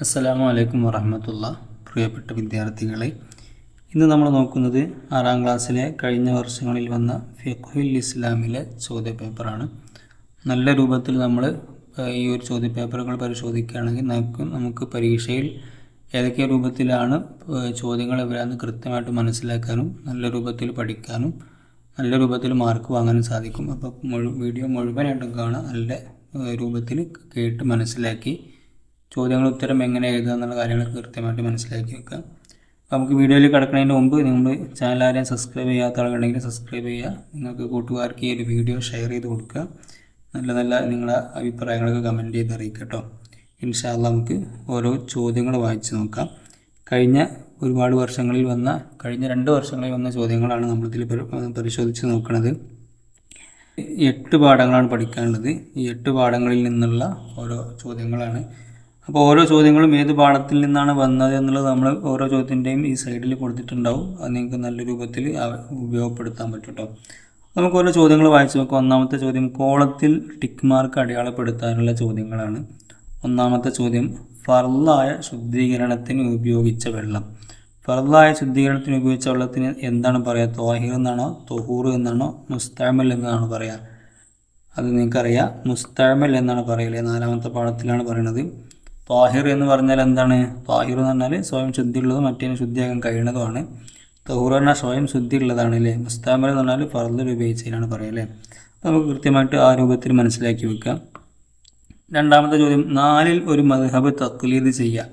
അസ്സലാമു അലൈക്കും വറഹമത്തുള്ള. പ്രിയപ്പെട്ട വിദ്യാർത്ഥികളെ ഇന്ന് നമ്മൾ നോക്കുന്നത് ആറാം ക്ലാസ്സിലെ കഴിഞ്ഞ വർഷങ്ങളിൽ വന്ന ഫിഖുൽ ഇസ്ലാമിലെ ചോദ്യപേപ്പറാണ്. നല്ല രൂപത്തിൽ നമ്മൾ ഈ ഒരു ചോദ്യപേപ്പറുകൾ പരിശോധിക്കുകയാണെങ്കിൽ നമുക്ക് നമുക്ക് പരീക്ഷയിൽ ഏതൊക്കെ രൂപത്തിലാണ് ചോദ്യങ്ങൾ വരാമെന്ന് കൃത്യമായിട്ട് മനസ്സിലാക്കാനും നല്ല രൂപത്തിൽ പഠിക്കാനും നല്ല രൂപത്തിൽ മാർക്ക് വാങ്ങാനും സാധിക്കും. അപ്പോൾ മുഴു വീഡിയോ മുഴുവനായിട്ടും കാണാം നല്ല രൂപത്തിൽ കേട്ട് മനസ്സിലാക്കി ചോദ്യങ്ങൾ ഉത്തരം എങ്ങനെ എഴുതുക എന്നുള്ള കാര്യങ്ങൾ കൃത്യമായിട്ട് മനസ്സിലാക്കി വെക്കുക. അപ്പോൾ നമുക്ക് വീഡിയോയിൽ കിടക്കുന്നതിന് മുമ്പ് നിങ്ങൾ ചാനൽ ആരെയും സബ്സ്ക്രൈബ് ചെയ്യാത്ത ആളുകളുണ്ടെങ്കിൽ സബ്സ്ക്രൈബ് ചെയ്യുക. നിങ്ങൾക്ക് കൂട്ടുകാർക്ക് ഈ ഒരു വീഡിയോ ഷെയർ ചെയ്ത് കൊടുക്കുക. നല്ല നല്ല നിങ്ങളുടെ അഭിപ്രായങ്ങളൊക്കെ കമന്റ് ചെയ്ത് അറിയിക്കുക കേട്ടോ ഇൻഷാല്ല നമുക്ക് ഓരോ ചോദ്യങ്ങൾ വായിച്ച് നോക്കാം. കഴിഞ്ഞ ഒരുപാട് വർഷങ്ങളിൽ വന്ന കഴിഞ്ഞ രണ്ട് വർഷങ്ങളിൽ വന്ന ചോദ്യങ്ങളാണ് നമ്മളിതിൽ പരി- പരിശോധിച്ച് നോക്കുന്നത് എട്ട് പാഠങ്ങളാണ് പഠിക്കാനുള്ളത്. ഈ എട്ട് പാഠങ്ങളിൽ നിന്നുള്ള ഓരോ ചോദ്യങ്ങളാണ് അപ്പോൾ ഓരോ ചോദ്യങ്ങളും ഏത് പാഠത്തിൽ നിന്നാണ് വന്നത് എന്നുള്ളത് നമ്മൾ ഓരോ ചോദ്യത്തിന്റെയും ഈ സൈഡിൽ കൊടുത്തിട്ടുണ്ടാവും. അത് നിങ്ങൾക്ക് നല്ല രൂപത്തിൽ ഉപയോഗപ്പെടുത്താൻ പറ്റും കേട്ടോ നമുക്ക് ഓരോ ചോദ്യങ്ങൾ വായിച്ചു നോക്കാം. ഒന്നാമത്തെ ചോദ്യം കോളത്തിൽ ടിക്ക് മാർക്ക് അടയാളപ്പെടുത്താനുള്ള ചോദ്യങ്ങളാണ്. ഒന്നാമത്തെ ചോദ്യം ഫർലായ ശുദ്ധീകരണത്തിന് ഉപയോഗിച്ച വെള്ളം. ഫർലായ ശുദ്ധീകരണത്തിന് ഉപയോഗിച്ച വെള്ളത്തിന് എന്താണ് പറയുക തോഹിർ എന്നാണോ തൊഹൂർ എന്നാണോ മുസ്താമൽ എന്നാണ് പറയുക അത് നിങ്ങൾക്കറിയാം. മുസ്താമൽ എന്നാണ് പറയൽ. നാലാമത്തെ പാഠത്തിലാണ് പറയുന്നത് താഹിർ എന്ന് പറഞ്ഞാൽ എന്താണ്? താഹിർ എന്ന് പറഞ്ഞാൽ സ്വയം ശുദ്ധിയുള്ളതും മറ്റേതിന് ശുദ്ധിയാകാൻ കഴിയുന്നതുമാണ്. തഹൂർ പറഞ്ഞാൽ സ്വയം ശുദ്ധിയുള്ളതാണ് അല്ലേ? മുസ്താമൽ എന്ന് പറഞ്ഞാൽ ഫർദ് ഉപയോഗിച്ചതിനാണ് പറയുക അല്ലേ? നമുക്ക് കൃത്യമായിട്ട് ആ രൂപത്തിൽ മനസ്സിലാക്കി വെക്കാം. രണ്ടാമത്തെ ചോദ്യം നാലിൽ ഒരു മദ്ഹബ് തക്ലീദ് ചെയ്യുക.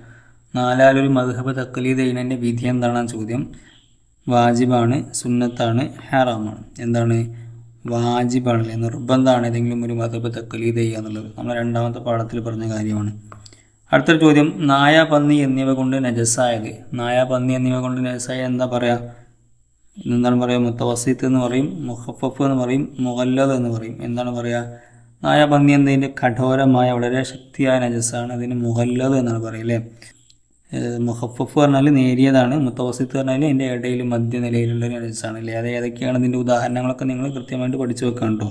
നാലാലൊരു മദ്ഹബ് തക്ലീദ് ചെയ്യുന്നതിന്റെ വിധി എന്താണ് ചോദ്യം. വാജിബാണ് സുന്നത്താണ് ഹറാമാണ്. എന്താണ്? വാജിബാണല്ലേ? നിർബന്ധമാണ് ഏതെങ്കിലും ഒരു മതബ് തക്കലീദ് ചെയ്യുക എന്നുള്ളത്. നമ്മൾ രണ്ടാമത്തെ പാഠത്തിൽ പറഞ്ഞ കാര്യമാണ്. അടുത്തൊരു ചോദ്യം. നായ പന്നി എന്നിവ കൊണ്ട് നജസായത്. നായ പന്നി എന്നിവ കൊണ്ട് നജസായ എന്താ പറയുക എന്താണ് പറയുക മുത്തവസീത്ത് എന്ന് പറയും മുഹഫഫ് എന്ന് പറയും മുഹല്ലത് എന്ന് പറയും. എന്താണ് പറയുക നായ പന്നി എന്നതിന്റെ കഠോരമായ വളരെ ശക്തിയായ നജസ്സാണ് അതിന് മുഹല്ലത് എന്നാണ് പറയുക അല്ലേ? മുഹഫഫ് പറഞ്ഞാൽ നേരിയതാണ്. മുത്തവസീത്ത് പറഞ്ഞാൽ അതിന്റെ ഇടയിൽ മധ്യനിലയിലുള്ള നജസ്സാണ് അല്ലേ? അത് ഏതൊക്കെയാണ്? ഇതിന്റെ ഉദാഹരണങ്ങളൊക്കെ നിങ്ങൾ കൃത്യമായിട്ട് പഠിച്ചു വെക്കാം കേട്ടോ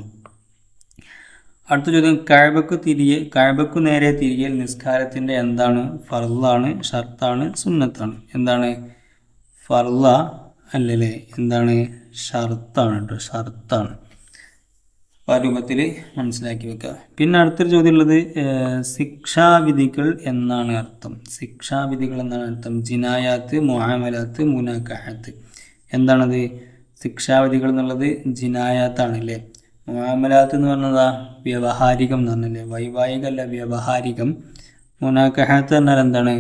അടുത്ത ചോദ്യം കഴബക്ക് തിരികെ കഴബക്ക് നേരെ തിരികെ നിസ്കാരത്തിന്റെ എന്താണ്? ഫർളാണ് ഷർത്താണ് സുന്നത്താണ്. എന്താണ്? ഫർള അല്ലല്ലേ? എന്താണ്? ഷർത്താണ് കേട്ടോ ഷർത്താണ്. ആ രൂപത്തിൽ മനസ്സിലാക്കി വെക്കുക. പിന്നെ അടുത്തൊരു ചോദ്യം ഉള്ളത് ശിക്ഷാവിധികൾ എന്നാണ് അർത്ഥം. ശിക്ഷാവിധികൾ എന്നാണ് അർത്ഥം. ജിനായാത്ത് മുഹാമലാത്ത് മുനാക്കാഹത്ത് എന്താണത്? ശിക്ഷാവിധികൾ എന്നുള്ളത് ജിനായാത്താണ് അല്ലേ മുഹാമലാത്ത് എന്ന് പറഞ്ഞതാ വ്യവഹാരികം എന്ന് പറഞ്ഞല്ലേ? വൈവാഹികമല്ല വ്യവഹാരികം. മുനാക്കഹത്ത് പറഞ്ഞാൽ എന്താണ്?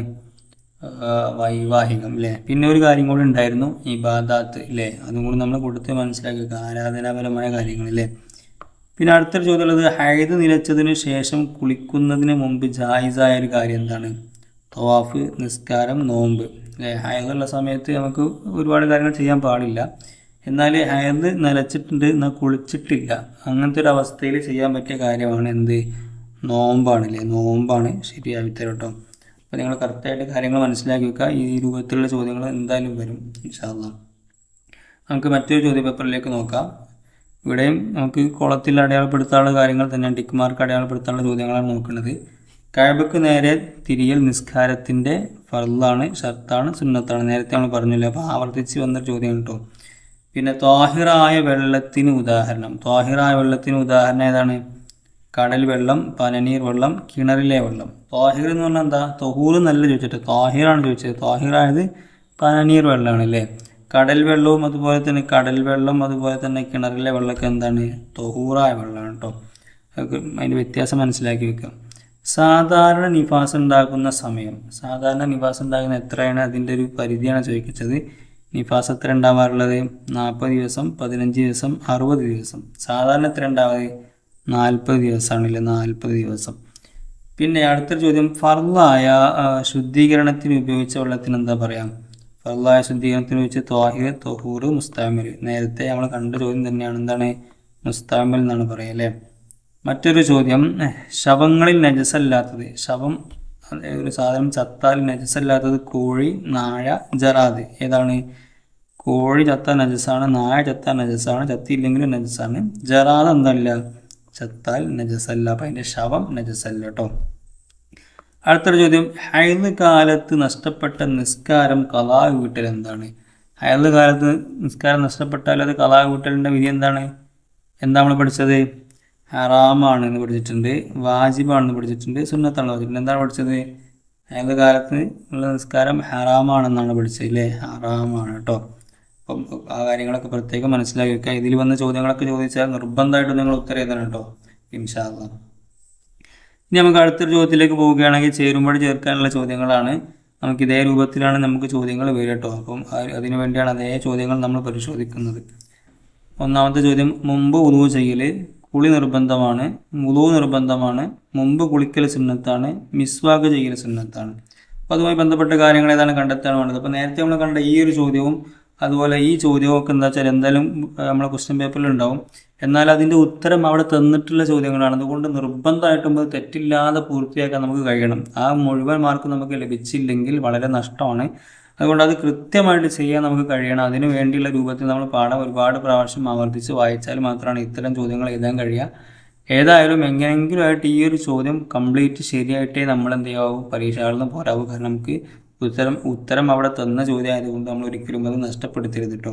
വൈവാഹികം അല്ലേ പിന്നെ ഒരു കാര്യം കൂടി ഉണ്ടായിരുന്നു ഇബാദാത്ത് അല്ലേ അതും കൂടി നമ്മൾ കൊടുത്ത് മനസ്സിലാക്കുക ആരാധനാപരമായ കാര്യങ്ങൾ അല്ലേ പിന്നെ അടുത്തൊരു ചോദ്യം ഉള്ളത് ഹൈദ് നിലച്ചതിന് ശേഷം കുളിക്കുന്നതിന് മുമ്പ് ജായിസായ ഒരു കാര്യം എന്താണ്? തവാഫ് നിസ്കാരം നോമ്പ് അല്ലേ ഹൈദുള്ള സമയത്ത് നമുക്ക് ഒരുപാട് കാര്യങ്ങൾ ചെയ്യാൻ പാടില്ല. എന്നാൽ ഹൈദ് നിലച്ചിട്ടുണ്ട് എന്നാൽ കുളിച്ചിട്ടില്ല. അങ്ങനത്തെ ഒരു അവസ്ഥയിൽ ചെയ്യാൻ പറ്റിയ കാര്യമാണ് എന്ത്? നോമ്പാണ് അല്ലേ നോമ്പാണ് ശരിയായി തരും കേട്ടോ അപ്പോൾ നിങ്ങൾ കറക്റ്റായിട്ട് കാര്യങ്ങൾ മനസ്സിലാക്കി വെക്കുക. ഈ രൂപത്തിലുള്ള ചോദ്യങ്ങൾ എന്തായാലും വരും ഇൻഷാല്ലാം നമുക്ക് മറ്റൊരു ചോദ്യ പേപ്പറിലേക്ക് നോക്കാം. ഇവിടെയും നമുക്ക് കുളത്തിൽ അടയാളപ്പെടുത്താനുള്ള കാര്യങ്ങൾ തന്നെയാണ് ടിക്ക് മാർക്ക് അടയാളപ്പെടുത്താനുള്ള ചോദ്യങ്ങളാണ് നോക്കുന്നത്. കഴബക്ക് നേരെ തിരിയൽ നിസ്കാരത്തിന്റെ ഫർദാണ് ഷർത്താണ് സുന്നത്താണ്. നേരത്തെ നമ്മൾ പറഞ്ഞില്ല അപ്പോൾ ആവർത്തിച്ച് വന്നൊരു ചോദ്യം കേട്ടോ പിന്നെ ത്വാഹിറായ വെള്ളത്തിന് ഉദാഹരണം. ത്വാഹിറായ വെള്ളത്തിന് ഉദാഹരണം ഏതാണ്? കടൽ വെള്ളം പനനീർ വെള്ളം കിണറിലെ വെള്ളം. ത്വാഹിർ എന്ന് പറഞ്ഞാൽ എന്താ? തൊഹൂർ നല്ല ചോദിച്ചിട്ട് ത്വാഹിറാണ് ചോദിച്ചത്. ത്വാഹിറായത് പനനീർ വെള്ളമാണ് അല്ലേ? കടൽ വെള്ളവും അതുപോലെ തന്നെ കടൽ വെള്ളം അതുപോലെ തന്നെ കിണറിലെ വെള്ളമൊക്കെ എന്താണ്? തൊഹൂറായ വെള്ളമാണ് കേട്ടോ അതിന്റെ വ്യത്യാസം മനസ്സിലാക്കി വെക്കാം. സാധാരണ നിഫാസ് ഉണ്ടാകുന്ന സമയം. സാധാരണ നിഫാസ് ഉണ്ടാകുന്ന എത്രയാണ്? അതിന്റെ ഒരു പരിധിയാണ് ചോദിച്ചത് നിഫാസ് എത്ര ഉണ്ടാവാറുള്ളത് നാൽപ്പത് ദിവസം പതിനഞ്ച് ദിവസം അറുപത് ദിവസം. സാധാരണ ഉണ്ടാവുക നാൽപ്പത് ദിവസമാണല്ലേ നാൽപ്പത് ദിവസം. പിന്നെ അടുത്തൊരു ചോദ്യം ഫർലായ ശുദ്ധീകരണത്തിന് ഉപയോഗിച്ച വെള്ളത്തിന് എന്താ പറയാം? ഫർലായ ശുദ്ധീകരണത്തിന് ഉപയോഗിച്ച് ത്വാഹിർ തൊഹൂർ മുസ്താമിൽ. നേരത്തെ നമ്മൾ കണ്ട ചോദ്യം തന്നെയാണ് എന്താണ്? മുസ്താമിൽ എന്നാണ് പറയുക അല്ലേ? മറ്റൊരു ചോദ്യം ശവങ്ങളിൽ നജസല്ലാത്തത് ശവം ഒരു സാധനം ചത്താൽ നജസല്ലാത്തത് കോഴി നായ ജറാദ്. ഏതാണ്? കോഴി ചത്ത നജസ്സാണ് നായ ചത്ത നജസ്സാണ് ചത്തിയില്ലെങ്കിലും നജസ്സാണ്. ജറാദ് എന്തല്ല? ചത്താൽ നജസ്സല്ല. അപ്പം അതിന്റെ ശവം നജസ്സല്ല കേട്ടോ അടുത്തൊരു ചോദ്യം. ഹൈദ് കാലത്ത് നഷ്ടപ്പെട്ട നിസ്കാരം കലാ വീട്ടൽ എന്താണ്? ഹൈദ് കാലത്ത് നിസ്കാരം നഷ്ടപ്പെട്ടാൽ അത് കലാ വീട്ടലിന്റെ വിധി എന്താണ്? എന്താ നമ്മൾ പഠിച്ചത്? ഹറാമാണെന്ന് പഠിച്ചിട്ടുണ്ട് വാജിബാണെന്ന് പഠിച്ചിട്ടുണ്ട് സുന്നത്താണെന്ന് പഠിച്ചിട്ടുണ്ട്. എന്താണ് പഠിച്ചത്? അയാളുടെ കാലത്ത് ഉള്ള നിസ്കാരം ഹറാമാണെന്നാണ് പഠിച്ചത് ഇല്ലേ ഹറാമാണ് കേട്ടോ അപ്പം ആ കാര്യങ്ങളൊക്കെ പ്രത്യേകം മനസ്സിലാക്കി വെക്കുക ഇതിൽ വന്ന ചോദ്യങ്ങളൊക്കെ ചോദിച്ചാൽ നിർബന്ധമായിട്ട് നിങ്ങൾ ഉത്തരം എഴുതണം കേട്ടോ ഇൻഷാല്ല ഇനി നമുക്ക് അടുത്തൊരു ചോദ്യത്തിലേക്ക് പോവുകയാണെങ്കിൽ ചേരുമ്പോൾ ചേർക്കാനുള്ള ചോദ്യങ്ങളാണ്. നമുക്ക് ഇതേ രൂപത്തിലാണ് നമുക്ക് ചോദ്യങ്ങൾ വരിക കേട്ടോ അപ്പം അതിനു വേണ്ടിയാണ് അതേ ചോദ്യങ്ങൾ നമ്മൾ പരിശോധിക്കുന്നത്. ഒന്നാമത്തെ ചോദ്യം മുമ്പ് ഉദവ് ചെയ്യൽ കുളി നിർബന്ധമാണ് മുളു നിർബന്ധമാണ് മുമ്പ് കുളിക്കൽ സുന്നത്താണ് മിസ്വാഗ് ചെയ്യൽ സുന്നത്താണ്. അപ്പോൾ അതുമായി ബന്ധപ്പെട്ട കാര്യങ്ങൾ ഏതാണ് കണ്ടെത്താൻ വേണ്ടത് അപ്പോൾ നേരത്തെ നമ്മൾ കണ്ട ഈ ഒരു ചോദ്യവും അതുപോലെ ഈ ചോദ്യവും ഒക്കെ എന്താ വെച്ചാൽ എന്തായാലും നമ്മളെ ക്വസ്റ്റ്യൻ പേപ്പറിൽ ഉണ്ടാവും. എന്നാൽ അതിന്റെ ഉത്തരം അവിടെ തന്നിട്ടുള്ള ചോദ്യങ്ങളാണ്. അതുകൊണ്ട് നിർബന്ധമായിട്ടും അത് തെറ്റില്ലാതെ പൂർത്തിയാക്കാൻ നമുക്ക് കഴിയണം. ആ മുഴുവൻ മാർക്ക് നമുക്ക് ലഭിച്ചില്ലെങ്കിൽ വളരെ നഷ്ടമാണ്. അതുകൊണ്ട് അത് കൃത്യമായിട്ട് ചെയ്യാൻ നമുക്ക് കഴിയണം. അതിനു വേണ്ടിയുള്ള രൂപത്തിൽ നമ്മൾ പാഠം ഒരുപാട് പ്രാവശ്യം ആവർത്തിച്ച് വായിച്ചാൽ മാത്രമാണ് ഇത്തരം ചോദ്യങ്ങൾ എഴുതാൻ കഴിയുക. ഏതായാലും എങ്ങനെയെങ്കിലും ആയിട്ട് ഈ ഒരു ചോദ്യം കംപ്ലീറ്റ് ശരിയായിട്ടേ നമ്മൾ എന്ത് ചെയ്യാവൂ? പരീക്ഷകളിൽ നിന്ന് പോരാവൂ. കാരണം നമുക്ക് ഉത്തരം ഉത്തരം അവിടെ തന്ന ചോദ്യം ആയതുകൊണ്ട് നമ്മൾ ഒരിക്കലും അത് നഷ്ടപ്പെടുത്തരുത് കേട്ടോ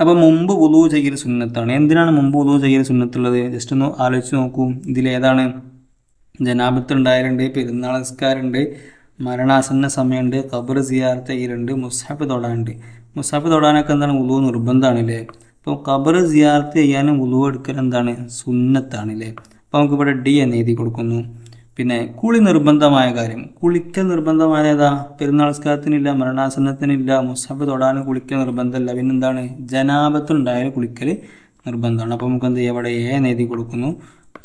അപ്പോൾ മുമ്പ് ഉദു ചെയ്യൽ സുന്നത്താണ്. എന്തിനാണ് മുമ്പ് ഉദു ചെയ്യൽ സുന്നത്തുള്ളത്? ജസ്റ്റ് ഒന്ന് ആലോചിച്ച് നോക്കൂ. ഇതിലേതാണ് ജനാപത്ത് ഉണ്ടായാലുണ്ട് പെരുന്നാൾ നിസ്കാരമുണ്ട് മരണാസന്ന സമയമുണ്ട് ഖബർ സിയാർത്ത് ഈരുണ്ട് മുസാഫ് തൊടാനുണ്ട്. മുസാഫ് തൊടാനൊക്കെ എന്താണ് ഉളു നിർബന്ധമാണ് അല്ലേ അപ്പോൾ ഖബർ സിയാർത്ത് ചെയ്യാനും ഉളു എടുക്കൽ എന്താണ് സുന്നത്താണ് അല്ലേ അപ്പോൾ നമുക്ക് ഇവിടെ ഡി എന്ന് എഴുതി കൊടുക്കുന്നു. പിന്നെ കുളി നിർബന്ധമായ കാര്യം. കുളിക്കൽ നിർബന്ധമായതാ പെരുന്നാൾ പെരുന്നാൾസ്കാരത്തിനില്ല മരണാസന്നത്തിനില്ല മുസാഫ് തൊടാനും കുളിക്കൽ നിർബന്ധമല്ല. പിന്നെന്താണ്? ജനാപത്തുണ്ടായാൽ കുളിക്കൽ നിർബന്ധമാണ്. അപ്പോൾ നമുക്ക് എന്ത് ചെയ്യാം? ഇവിടെ എ എന്ന് എഴുതി കൊടുക്കുന്നു.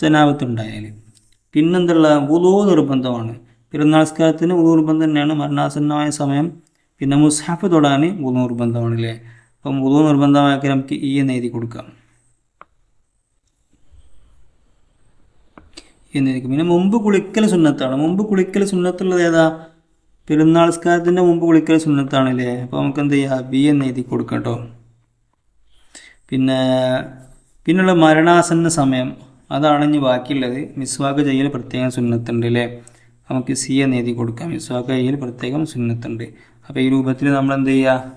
ജനാപത്തുണ്ടായാൽ പിന്നെന്തുള്ള? വുളു നിർബന്ധമാണ്. പെരുന്നാൾ സ്കാരത്തിന് വുളു നിർബന്ധം തന്നെയാണ് മരണാസന്നമായ സമയം. പിന്നെ മുസ്ഹാഫ് തൊടാൻ വുളു നിർബന്ധമാണ് അല്ലേ അപ്പം വുളു നിർബന്ധമാക്കി നമുക്ക് ഈ എന്ന് എഴുതി കൊടുക്കാം. എന്നിരിക്കും പിന്നെ മുമ്പ് കുളിക്കൽ സുന്നത്താണ്. മുമ്പ് കുളിക്കൽ സുന്നത്തുള്ളത് ഏതാ? പെരുന്നാൾ സ്കാരത്തിന്റെ മുമ്പ് കുളിക്കൽ സുന്നത്താണല്ലേ. അപ്പോൾ നമുക്ക് എന്ത് ചെയ്യാം? ബി എന്ന് എഴുതി കൊടുക്കാം കേട്ടോ. പിന്നെ പിന്നുള്ള മരണാസന്ന സമയം. അതാണ് ഇനി ബാക്കിയുള്ളത്. മിസ്വാക്ക് ചെയ്യൽ പ്രത്യേകം സുന്നത്തുണ്ട് അല്ലേ? നമുക്ക് സി എന്ന് എഴുതി കൊടുക്കാം. ഇസ്വാക്കയിൽ പ്രത്യേകം സുന്നത്തുണ്ട്. അപ്പോൾ ഈ രൂപത്തിൽ നമ്മൾ എന്ത് ചെയ്യുക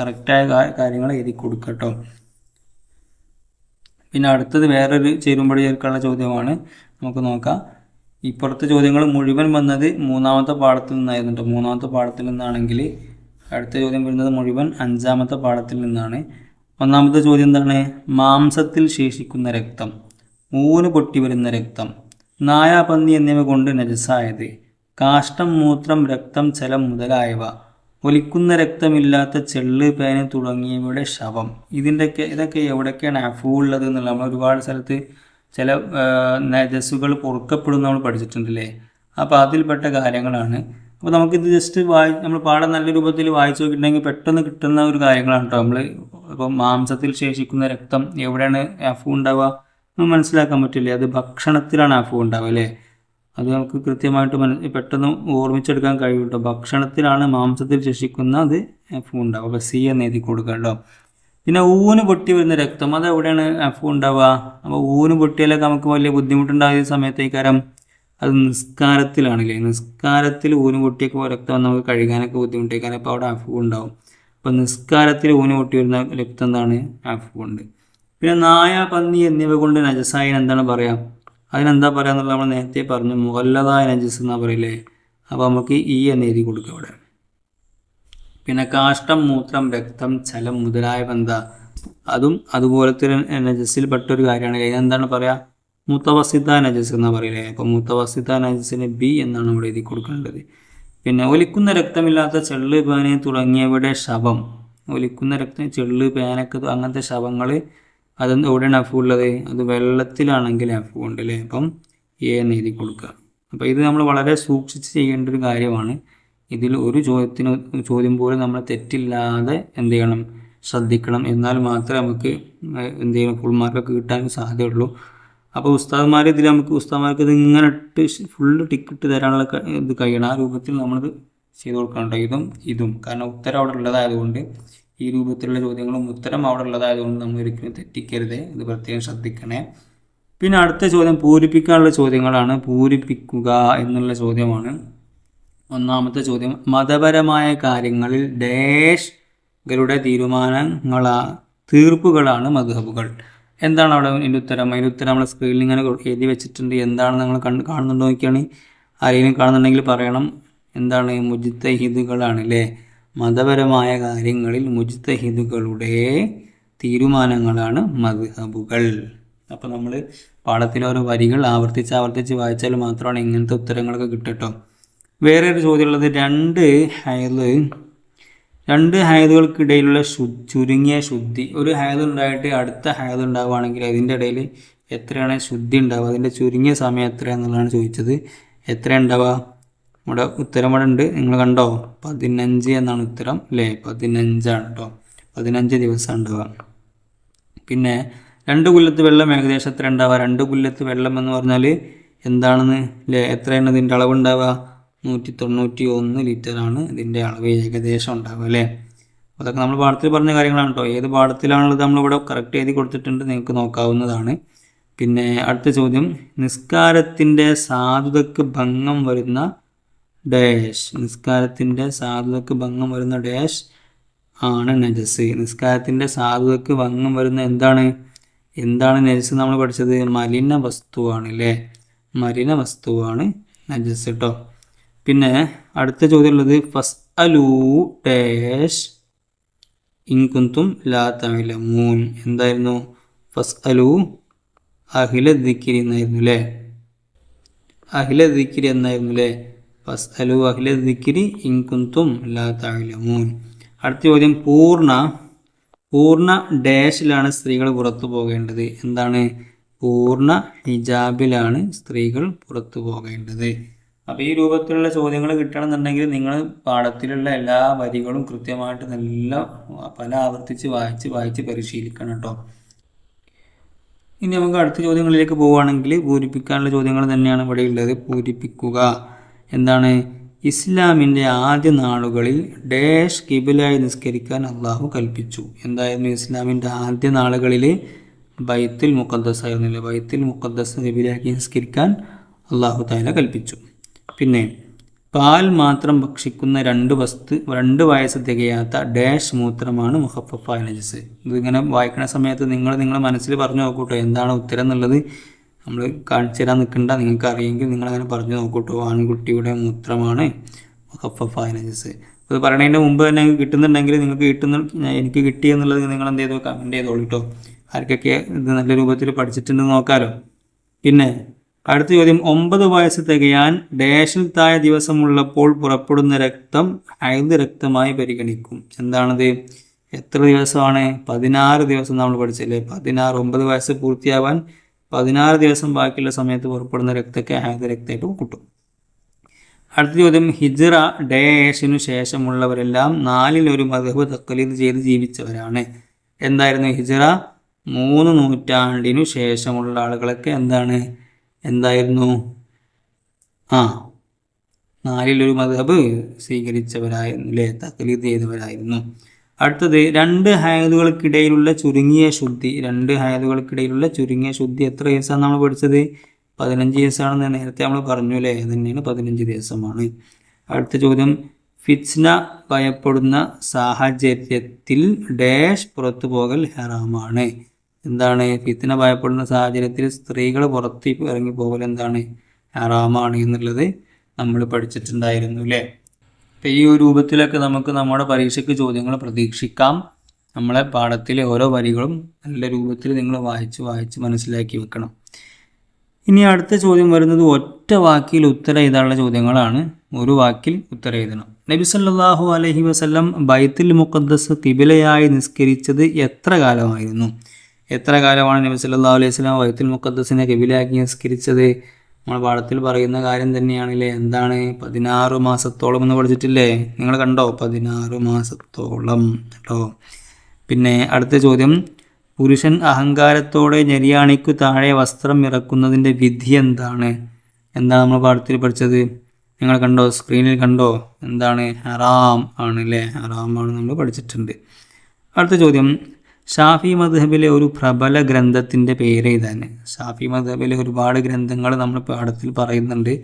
കറക്റ്റായ കാര്യങ്ങൾ എഴുതി കൊടുക്കട്ടോ പിന്നെ അടുത്തത് വേറൊരു ചേരുമ്പടി ചേർക്കാനുള്ള ചോദ്യമാണ്. നമുക്ക് നോക്കാം. ഇപ്പുറത്തെ ചോദ്യങ്ങൾ മുഴുവൻ വന്നത് മൂന്നാമത്തെ പാഠത്തിൽ നിന്നായിരുന്നു കേട്ടോ മൂന്നാമത്തെ പാഠത്തിൽ നിന്നാണെങ്കിൽ അടുത്ത ചോദ്യം വരുന്നത് മുഴുവൻ അഞ്ചാമത്തെ പാഠത്തിൽ നിന്നാണ്. ഒന്നാമത്തെ ചോദ്യം എന്താണ്? മാംസത്തിൽ ശേഷിക്കുന്ന രക്തം. മൂന്ന് പൊട്ടി വരുന്ന രക്തം. നായ പന്നി എന്നിവ കൊണ്ട് നജസായത്. കാഷ്ടം മൂത്രം രക്തം ചലം മുതലായവ. ഒലിക്കുന്ന രക്തമില്ലാത്ത ചെള്ള് പേന് തുടങ്ങിയവയുടെ ശവം. ഇതിന്റെയൊക്കെ ഇതൊക്കെ എവിടെയൊക്കെയാണ് അഫു ഉള്ളത് എന്നുള്ള നമ്മൾ ഒരുപാട് സ്ഥലത്ത് ചില നജസ്സുകൾ പൊറുക്കപ്പെടുന്ന നമ്മൾ പഠിച്ചിട്ടുണ്ടല്ലേ? അപ്പോൾ അതിൽപ്പെട്ട കാര്യങ്ങളാണ്. അപ്പോൾ നമുക്കിത് ജസ്റ്റ് വായി നമ്മൾ പാഠം നല്ല രൂപത്തിൽ വായിച്ചു നോക്കിയിട്ടുണ്ടെങ്കിൽ പെട്ടെന്ന് കിട്ടുന്ന ഒരു കാര്യങ്ങളാണ് കേട്ടോ നമ്മൾ ഇപ്പം മാംസത്തിൽ ശേഷിക്കുന്ന രക്തം എവിടെയാണ് അഫു ഉണ്ടാവുക? നമുക്ക് മനസ്സിലാക്കാൻ പറ്റില്ലേ? അത് ഭക്ഷണത്തിലാണ് അഫു ഉണ്ടാവുക അല്ലേ? അത് നമുക്ക് കൃത്യമായിട്ട് മന പെട്ടെന്ന് ഓർമ്മിച്ചെടുക്കാൻ കഴിയും കേട്ടോ. ഭക്ഷണത്തിലാണ് മാംസത്തിൽ ശേഷിക്കുന്ന അത് അഫു ഉണ്ടാവുക. അപ്പോൾ സി എന്ന് എഴുതി കൊടുക്കുക കേട്ടോ. പിന്നെ ഊന് പൊട്ടി വരുന്ന രക്തം അത് എവിടെയാണ് എഫ് ഉണ്ടാവുക? അപ്പോൾ ഊന് പൊട്ടിയാലൊക്കെ നമുക്ക് വലിയ ബുദ്ധിമുട്ടുണ്ടായ സമയത്തേക്കാരം അത് നിസ്കാരത്തിലാണല്ലേ നിസ്കാരത്തിൽ ഊന് പൊട്ടിയൊക്കെ രക്തം നമുക്ക് കഴുകാനൊക്കെ ബുദ്ധിമുട്ടേക്കാരം അപ്പോൾ അവിടെ അഫു ഉണ്ടാവും. അപ്പോൾ നിസ്കാരത്തിൽ ഊന് പൊട്ടി വരുന്ന രക്തം എന്താണ്? അഫു ഉണ്ട്. പിന്നെ നായ പന്നി എന്നിവ കൊണ്ട് നജസായൻ എന്താണ് പറയുക അതിനെന്താ പറയുക എന്നുള്ളത് നമ്മൾ നേരത്തെ പറഞ്ഞു മുഹല്ലതായ നജസ് എന്നാ പറയില്ലേ? അപ്പോൾ നമുക്ക് ഈ എന്ന് എഴുതി കൊടുക്കുക ഇവിടെ. പിന്നെ കാഷ്ടം മൂത്രം രക്തം ചലം മുതലായവ എന്താ? അതും അതുപോലത്തെ ഒരു നജസ്സിൽ പെട്ടൊരു കാര്യമാണ് എന്താണ് പറയുക മുത്തവസിത നജസ് എന്നാ പറയില്ലേ? അപ്പോൾ മുത്തവസിത നജസ്സിന് ബി എന്നാണ് ഇവിടെ എഴുതി കൊടുക്കേണ്ടത്. പിന്നെ ഒലിക്കുന്ന രക്തമില്ലാത്ത ചെള്ള് പേന തുടങ്ങിയവയുടെ ശവം. ഒലിക്കുന്ന രക്തം ചെള്ള് പേനക്ക് അങ്ങനത്തെ ശവങ്ങൾ അത് എവിടെയാണ് എഫ് ഉള്ളത്? അത് വെള്ളത്തിലാണെങ്കിൽ എഫ് ഉണ്ട് അല്ലേ അപ്പം എ എന്ന് എഴുതി കൊടുക്കുക. അപ്പോൾ ഇത് നമ്മൾ വളരെ സൂക്ഷിച്ച് ചെയ്യേണ്ട ഒരു കാര്യമാണ്. ഇതിൽ ഒരു ചോദ്യത്തിന് ചോദ്യം പോലും നമ്മൾ തെറ്റില്ലാതെ എന്ത് ചെയ്യണം? ശ്രദ്ധിക്കണം. എന്നാൽ മാത്രമേ നമുക്ക് എന്ത് ചെയ്യണം? ഫുൾ മാർക്കൊക്കെ കിട്ടാൻ സാധ്യതയുള്ളൂ. അപ്പോൾ ഉസ്താദ്മാർ ഇതിൽ നമുക്ക് ഉസ്താദ്മാർക്ക് ഇത് ഇങ്ങനെ ഇട്ട് ഫുള്ള് ടിക്കറ്റ് തരാനുള്ള ഇത് കഴിയണം. ആ രൂപത്തിൽ നമ്മളിത് ചെയ്ത് കൊടുക്കണം കേട്ടോ. ഇതും ഇതും. കാരണം ഉത്തരം അവിടെ ഉള്ളതായതുകൊണ്ട് ഈ രൂപത്തിലുള്ള ചോദ്യങ്ങളും ഉത്തരം അവിടെ ഉള്ളതായതുകൊണ്ട് നമ്മൾ ഒരിക്കലും തെറ്റിക്കരുത്. ഇത് പ്രത്യേകം ശ്രദ്ധിക്കണേ. പിന്നെ അടുത്ത ചോദ്യം പൂരിപ്പിക്കാനുള്ള ചോദ്യങ്ങളാണ്. പൂരിപ്പിക്കുക എന്നുള്ള ചോദ്യമാണ്. ഒന്നാമത്തെ ചോദ്യം മതപരമായ കാര്യങ്ങളിൽ ഡേഷ്കളുടെ തീരുമാനങ്ങളാ തീർപ്പുകളാണ് മധുഹബുകൾ എന്താണ് അവിടെ അതിന്റെ ഉത്തരം? അതിന്റെ ഉത്തരം നമ്മൾ സ്ക്രീനിൽ ഇങ്ങനെ എഴുതി വെച്ചിട്ടുണ്ട്. എന്താണ് നിങ്ങൾ കണ്ട് കാണുന്നുണ്ടോ നോക്കിയാണ്. ആരെങ്കിലും കാണുന്നുണ്ടെങ്കിൽ പറയണം. എന്താണ് മുജിത്തഹിദുകളാണ് അല്ലേ? മതപരമായ കാര്യങ്ങളിൽ മുജ്തഹിദുകളുടെ തീരുമാനങ്ങളാണ് മദ്ഹബുകൾ. അപ്പോൾ നമ്മൾ പാഠത്തിലെ ഓരോ വരികൾ ആവർത്തിച്ച് ആവർത്തിച്ച് വായിച്ചാൽ മാത്രമാണ് ഇങ്ങനത്തെ ഉത്തരങ്ങളൊക്കെ കിട്ടട്ടോ. വേറെ ഒരു ചോദ്യമുള്ളത് രണ്ട് ഹയൽ രണ്ട് ഹയലുകൾക്കിടയിലുള്ള ശു ചുരുങ്ങിയ ശുദ്ധി. ഒരു ഹൈദ് ഉണ്ടായിട്ട് അടുത്ത ഹൈദ് ഉണ്ടാവുകയാണെങ്കിൽ അതിന്റെ ഇടയിൽ എത്രയാണ് ശുദ്ധി ഉണ്ടാവുക? അതിന്റെ ചുരുങ്ങിയ സമയം എത്രയാണെന്നുള്ളതാണ് ചോദിച്ചത്. എത്ര ഉണ്ടാവുക? ഇവിടെ ഉത്തരം ഇവിടെ ഉണ്ട്. നിങ്ങൾ കണ്ടോ? പതിനഞ്ച് എന്നാണ് ഉത്തരം അല്ലേ? പതിനഞ്ചാണ് കേട്ടോ പതിനഞ്ച് ദിവസം ഉണ്ടാവുക പിന്നെ രണ്ട് കുല്ലത്ത് വെള്ളം ഏകദേശം എത്ര ഉണ്ടാവുക? രണ്ട് കുല്ലത്ത് വെള്ളം എന്ന് പറഞ്ഞാൽ എന്താണെന്ന് അല്ലേ? എത്രയാണ് ഇതിന്റെ അളവ് ഉണ്ടാവുക? നൂറ്റി തൊണ്ണൂറ്റി ഒന്ന് ലിറ്ററാണ് ഇതിന്റെ അളവ് ഏകദേശം ഉണ്ടാവുക അല്ലേ? അതൊക്കെ നമ്മൾ പാഠത്തിൽ പറഞ്ഞ കാര്യങ്ങളാണ് കേട്ടോ ഏത് പാഠത്തിലാണുള്ളത് നമ്മളിവിടെ കറക്റ്റ് എഴുതി കൊടുത്തിട്ടുണ്ട് നിങ്ങൾക്ക് നോക്കാവുന്നതാണ്. പിന്നെ അടുത്ത ചോദ്യം നിസ്കാരത്തിന്റെ സാധുതക്ക് ഭംഗം വരുന്ന ഡാഷ്. നിസ്കാരത്തിന്റെ സാധുതക്ക് ഭംഗം വരുന്ന ഡാഷ് ആണ് നജസ്. നിസ്കാരത്തിന്റെ സാധുതക്ക് ഭംഗം വരുന്ന എന്താണ്? എന്താണ് നജസ് നമ്മൾ പഠിച്ചത്? മലിന വസ്തുവാണ് അല്ലേ മലിന വസ്തുവാണ് നജസ് കേട്ടോ പിന്നെ അടുത്ത ചോദ്യം ഉള്ളത് ഫസ് അലൂ ഡാഷ് ഇൻകുന്തും ലാ തമിലമൂൻ എന്തായിരുന്നു? ഫസ് അലു അഖില ദിക്കിരി എന്നായിരുന്നു അല്ലേ അഖില ദിക്കിരി എന്നായിരുന്നു അല്ലേ അടുത്ത ചോദ്യം പൂർണ പൂർണ ഡാഷിലാണ് സ്ത്രീകൾ പുറത്തു പോകേണ്ടത്. എന്താണ്? പൂർണ ഹിജാബിലാണ് സ്ത്രീകൾ പുറത്തു പോകേണ്ടത്. അപ്പോൾ ഈ രൂപത്തിലുള്ള ചോദ്യങ്ങൾ കിട്ടണമെന്നുണ്ടെങ്കിൽ നിങ്ങൾ പാഠത്തിലുള്ള എല്ലാ വരികളും കൃത്യമായിട്ട് നല്ല പല ആവർത്തിച്ച് വായിച്ച് വായിച്ച് പരിശീലിക്കണം കേട്ടോ. ഇനി നമുക്ക് അടുത്ത ചോദ്യങ്ങളിലേക്ക് പോവുകയാണെങ്കിൽ പൂരിപ്പിക്കാനുള്ള ചോദ്യങ്ങൾ തന്നെയാണ് ഇവിടെ ഉള്ളത്. പൂരിപ്പിക്കുക. എന്താണ്? ഇസ്ലാമിന്റെ ആദ്യ നാളുകളിൽ ഡേഷ് കിബിലായി നിസ്കരിക്കാൻ അള്ളാഹു കൽപ്പിച്ചു. എന്തായിരുന്നു ഇസ്ലാമിന്റെ ആദ്യ നാളുകളിൽ? ബൈത്തുൽ മുഖദ്ദസ് ആയിരുന്നില്ല? ബൈത്തുൽ മുഖദ്ദസ് കിബിലാക്കി നിസ്കരിക്കാൻ അള്ളാഹു താല കൽപ്പിച്ചു. പിന്നെ പാൽ മാത്രം ഭക്ഷിക്കുന്ന രണ്ട് വസ്തു രണ്ട് വയസ്സ് തികയാത്ത ഡാഷ് മൂത്രമാണ് മുഹഫഫ നജസ്. ഇതിങ്ങനെ വായിക്കുന്ന സമയത്ത് നിങ്ങൾ നിങ്ങളുടെ മനസ്സിൽ പറഞ്ഞു നോക്കൂട്ടോ എന്താണ് ഉത്തരം എന്നുള്ളത്? നമ്മൾ കാണിച്ചു തരാൻ നിൽക്കണ്ട. നിങ്ങൾക്ക് അറിയെങ്കിൽ നിങ്ങളങ്ങനെ പറഞ്ഞു നോക്കൂട്ടോ. ആൺകുട്ടിയുടെ മൂത്രമാണ് ഫൈനൻസസ് ഇത് പറയുന്നതിന്റെ മുമ്പ് തന്നെ കിട്ടുന്നുണ്ടെങ്കിൽ നിങ്ങൾക്ക് കിട്ടുന്ന എനിക്ക് കിട്ടി എന്നുള്ളത് നിങ്ങൾ എന്ത് ചെയ്തോ കമന്റ് ചെയ്തോളൂ കേട്ടോ ആർക്കൊക്കെ ഇത് നല്ല രൂപത്തിൽ പഠിച്ചിട്ടുണ്ടെന്ന് നോക്കാലോ. പിന്നെ അടുത്ത ചോദ്യം ഒമ്പത് വയസ്സ് തികയാൻ ഡേഷിൽ താഴ ദിവസമുള്ളപ്പോൾ പുറപ്പെടുന്ന രക്തം ഹൈദ് രക്തമായി പരിഗണിക്കും. എന്താണത്? എത്ര ദിവസമാണ്? പതിനാറ് ദിവസം നമ്മൾ പഠിച്ചല്ലേ? പതിനാറ് ഒമ്പത് വയസ്സ് പൂർത്തിയാവാൻ പതിനാറ് ദിവസം ബാക്കിയുള്ള സമയത്ത് പുറപ്പെടുന്ന രക്തക്ക് ഹൈദ് രക്തമായിട്ട് കൂട്ടും. അടുത്ത ചോദ്യം ഹിജ്റ ഡേഷിനു ശേഷമുള്ളവരെല്ലാം നാലിലൊരു മധബ് തക്കലീത് ചെയ്ത് ജീവിച്ചവരാണ്. എന്തായിരുന്നു ഹിജ്റ? മൂന്ന് നൂറ്റാണ്ടിനു ശേഷമുള്ള ആളുകളൊക്കെ എന്താണ്? എന്തായിരുന്നു? ആ നാലിലൊരു മധബ് സ്വീകരിച്ചവരായിരുന്നു അല്ലേ? തക്കലീത് ചെയ്തവരായിരുന്നു. അടുത്തത് രണ്ട് ഹയതുകൾക്കിടയിലുള്ള ചുരുങ്ങിയ ശുദ്ധി. രണ്ട് ഹയതുകൾക്കിടയിലുള്ള ചുരുങ്ങിയ ശുദ്ധി എത്ര ദിവസമാണ് നമ്മൾ പഠിച്ചത്? പതിനഞ്ച് ദിവസമാണെന്ന് നേരത്തെ നമ്മൾ പറഞ്ഞു അല്ലേ? തന്നെയാണ് പതിനഞ്ച് ദിവസമാണ്. അടുത്ത ചോദ്യം. ഫിറ്റ്സ്ന ഭയപ്പെടുന്ന സാഹചര്യത്തിൽ ഡാഷ് പുറത്തു പോകൽ ഹറാമാണ്. എന്താണ്? ഫിത്തിന ഭയപ്പെടുന്ന സാഹചര്യത്തിൽ സ്ത്രീകൾ പുറത്ത് ഇറങ്ങി പോകൽ എന്താണ്? ഹറാമാണ് എന്നുള്ളത് നമ്മൾ പഠിച്ചിട്ടുണ്ടായിരുന്നു അല്ലേ? അപ്പം ഈ ഒരു രൂപത്തിലൊക്കെ നമുക്ക് നമ്മുടെ പരീക്ഷയ്ക്ക് ചോദ്യങ്ങൾ പ്രതീക്ഷിക്കാം. നമ്മളെ പാഠത്തിലെ ഓരോ വരികളും നല്ല രൂപത്തിൽ നിങ്ങൾ വായിച്ച് വായിച്ച് മനസ്സിലാക്കി വെക്കണം. ഇനി അടുത്ത ചോദ്യം വരുന്നത് ഒറ്റ വാക്കിൽ ഉത്തരം എഴുതാനുള്ള ചോദ്യങ്ങളാണ്. ഒരു വാക്കിൽ ഉത്തരം എഴുതണം. നബി സല്ലല്ലാഹു അലൈഹി വസല്ലം ബൈത്തുൽ മുഖദ്ദസ് കിബിലയായി നിസ്കരിച്ചത് എത്ര കാലമായിരുന്നു? എത്ര കാലമാണ് നബി സല്ലല്ലാഹു അലൈഹി വസല്ലം ബൈത്തുൽ മുഖദ്ദസിനെ കിബിലയാക്കി നിസ്കരിച്ചത്? നമ്മൾ പാഠത്തിൽ പറയുന്ന കാര്യം തന്നെയാണല്ലേ? എന്താണ്? പതിനാറ് മാസത്തോളം എന്ന് പഠിച്ചിട്ടില്ലേ? നിങ്ങൾ കണ്ടോ? പതിനാറ് മാസത്തോളം കേട്ടോ. പിന്നെ അടുത്ത ചോദ്യം. പുരുഷൻ അഹങ്കാരത്തോടെ ഞെരിയാണിക്കു താഴെ വസ്ത്രം ഇറക്കുന്നതിന്റെ വിധി എന്താണ്? എന്താണ് നമ്മൾ പാഠത്തിൽ പഠിച്ചത്? നിങ്ങൾ കണ്ടോ? സ്ക്രീനിൽ കണ്ടോ? എന്താണ്? ഹറാം ആണ് അല്ലേ ആണ് നമ്മൾ പഠിച്ചിട്ടുണ്ട്. അടുത്ത ചോദ്യം. ഷാഫി മദ്ഹബിലെ ഒരു പ്രബല ഗ്രന്ഥത്തിന്റെ പേര് ഇതാണ്. ഷാഫി മദ്ഹബിലെ ഒരുപാട് ഗ്രന്ഥങ്ങൾ നമ്മൾ പാഠത്തിൽ പറയുന്നുണ്ട്.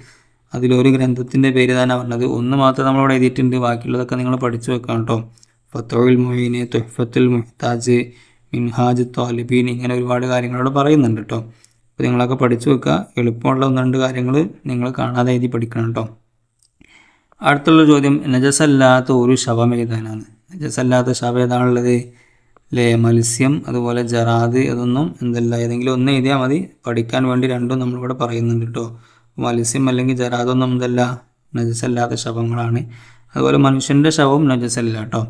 അതിലൊരു ഗ്രന്ഥത്തിന്റെ പേര് തന്നെ പറഞ്ഞത്. ഒന്ന് മാത്രം നമ്മളിവിടെ എഴുതിയിട്ടുണ്ട്. ബാക്കിയുള്ളതൊക്കെ നിങ്ങൾ പഠിച്ചു വെക്കാം കേട്ടോ. ഫത്തോയിൽ മൊയ്ന് തൊഹഫത്തുൽ മുഹ്താജ് മിൻഹാജ് താലിബീൻ ഇങ്ങനെ ഒരുപാട് കാര്യങ്ങളോട് പറയുന്നുണ്ട് കേട്ടോ. അപ്പോൾ നിങ്ങളൊക്കെ പഠിച്ചു വെക്കുക. എളുപ്പമുള്ള ഒന്ന് രണ്ട് കാര്യങ്ങൾ നിങ്ങൾ കാണാതെ എഴുതി പഠിക്കണം കേട്ടോ. അടുത്തുള്ള ചോദ്യം നജസല്ലാത്ത ഒരു ശവം ഏതാനാണ്? നജസല്ലാത്ത ശവം ഏതാണുള്ളത്? ലേ മത്സ്യം അതുപോലെ ജറാദ് അതൊന്നും എന്തല്ല ഏതെങ്കിലും ഒന്ന് എഴുതിയാൽ മതി. പഠിക്കാൻ വേണ്ടി രണ്ടും നമ്മളിവിടെ പറയുന്നുണ്ട് കേട്ടോ മത്സ്യം അല്ലെങ്കിൽ ജറാദൊന്നും എന്തല്ല നജസല്ലാത്ത ശവങ്ങളാണ്. അതുപോലെ മനുഷ്യന്റെ ശവവും നജസല്ല കേട്ടോ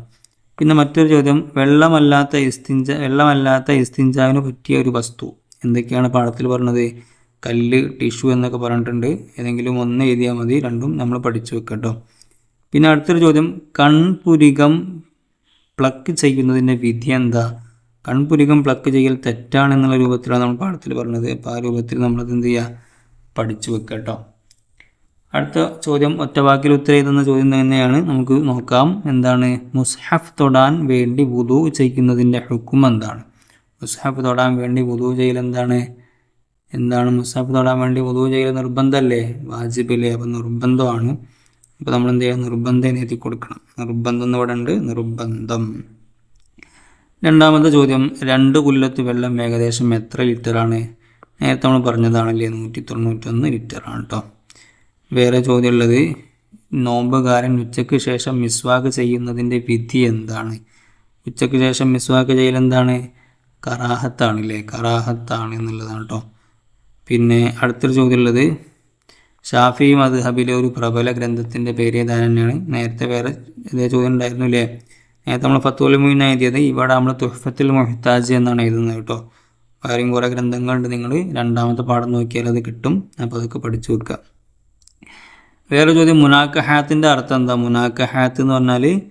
പിന്നെ മറ്റൊരു ചോദ്യം വെള്ളമല്ലാത്ത ഇസ്തിഞ്ച വെള്ളമല്ലാത്ത ഇസ്തിഞ്ചാവിന് പറ്റിയ ഒരു വസ്തു എന്തൊക്കെയാണ് പാഠത്തിൽ പറഞ്ഞത്? കല്ല് ടിഷ്യൂ എന്നൊക്കെ പറഞ്ഞിട്ടുണ്ട്. ഏതെങ്കിലും ഒന്ന് എഴുതിയാൽ മതി രണ്ടും നമ്മൾ പഠിച്ചു വെക്കട്ടോ പിന്നെ അടുത്തൊരു ചോദ്യം കൺപുരികം പ്ലക്ക് ചെയ്യുന്നതിന്റെ വിധി എന്താ കൺപുരികം പ്ലക്ക് ചെയ്യൽ തെറ്റാണെന്നുള്ള രൂപത്തിലാണ് നമ്മൾ പാഠത്തിൽ പറഞ്ഞത്. അപ്പോൾ ആ രൂപത്തിൽ നമ്മളത് എന്ത് ചെയ്യുക പഠിച്ചു വെക്കുക വെക്കട്ടോ അടുത്ത ചോദ്യം ഒറ്റ വാക്കിൽ ഉത്തരം എഴുതുന്ന ചോദ്യം തന്നെയാണ്. നമുക്ക് നോക്കാം എന്താണ്? മുസ്ഹഫ് തൊടാൻ വേണ്ടി വുദു ചെയ്യുന്നതിന്റെ ഹുക്കും എന്താണ്? മുസ്ഹഫ് തൊടാൻ വേണ്ടി വുദു ചെയ്യൽ എന്താണ്? എന്താണ് മുസ്ഹഫ് തൊടാൻ വേണ്ടി വുദു ചെയ്യൽ നിർബന്ധമല്ലേ? വാജിബില്ലേ അപ്പം നിർബന്ധമാണ്. അപ്പോൾ നമ്മൾ എന്ത് ചെയ്യുക? നിർബന്ധം എഴുതി കൊടുക്കണം. നിർബന്ധം എന്ന് ഇവിടെ ഉണ്ട്. നിർബന്ധം. രണ്ടാമത്തെ ചോദ്യം രണ്ട് കുല്ലത്ത് വെള്ളം ഏകദേശം എത്ര ലിറ്ററാണ് നേരത്തെ നമ്മൾ പറഞ്ഞതാണല്ലേ നൂറ്റി തൊണ്ണൂറ്റൊന്ന് ലിറ്ററാണ് കേട്ടോ വേറെ ചോദ്യം ചോദ്യമുള്ളത് നോമ്പുകാരൻ ഉച്ചയ്ക്ക് ശേഷം മിസ്വാക്ക് ചെയ്യുന്നതിന്റെ വിധി എന്താണ്? ഉച്ചയ്ക്ക് ശേഷം മിസ്വാക്ക് ചെയ്യൽ എന്താണ്? കറാഹത്താണ് അല്ലേ കറാഹത്താണ് എന്നുള്ളതാണ് കേട്ടോ പിന്നെ അടുത്തൊരു ചോദ്യമുള്ളത് ഷാഫി മദ്ഹബിലെ ഒരു പ്രബല ഗ്രന്ഥത്തിന്റെ പേര് ഏതാണ് തന്നെയാണ് നേരത്തെ വേറെ ഇതേ ചോദ്യം ഉണ്ടായിരുന്നു അല്ലേ നേരത്തെ നമ്മൾ ഫത്തുൽ മുയിൻ എഴുതിയത് ഇവിടെ നമ്മൾ തുഹഫത്തിൽ മൊഹ്താജ് എന്നാണ് എഴുതുന്നത് കേട്ടോ. വേറെയും കുറേ ഗ്രന്ഥങ്ങളുണ്ട് നിങ്ങൾ രണ്ടാമത്തെ പാഠം നോക്കിയാൽ അത് കിട്ടും. അപ്പോൾ അതൊക്കെ പഠിച്ചു വെക്കുക. വേറെ ചോദ്യം മുനാക്കഹാത്തിന്റെ അർത്ഥം എന്താ? മുനാക്കഹാത്ത് എന്ന് പറഞ്ഞാൽ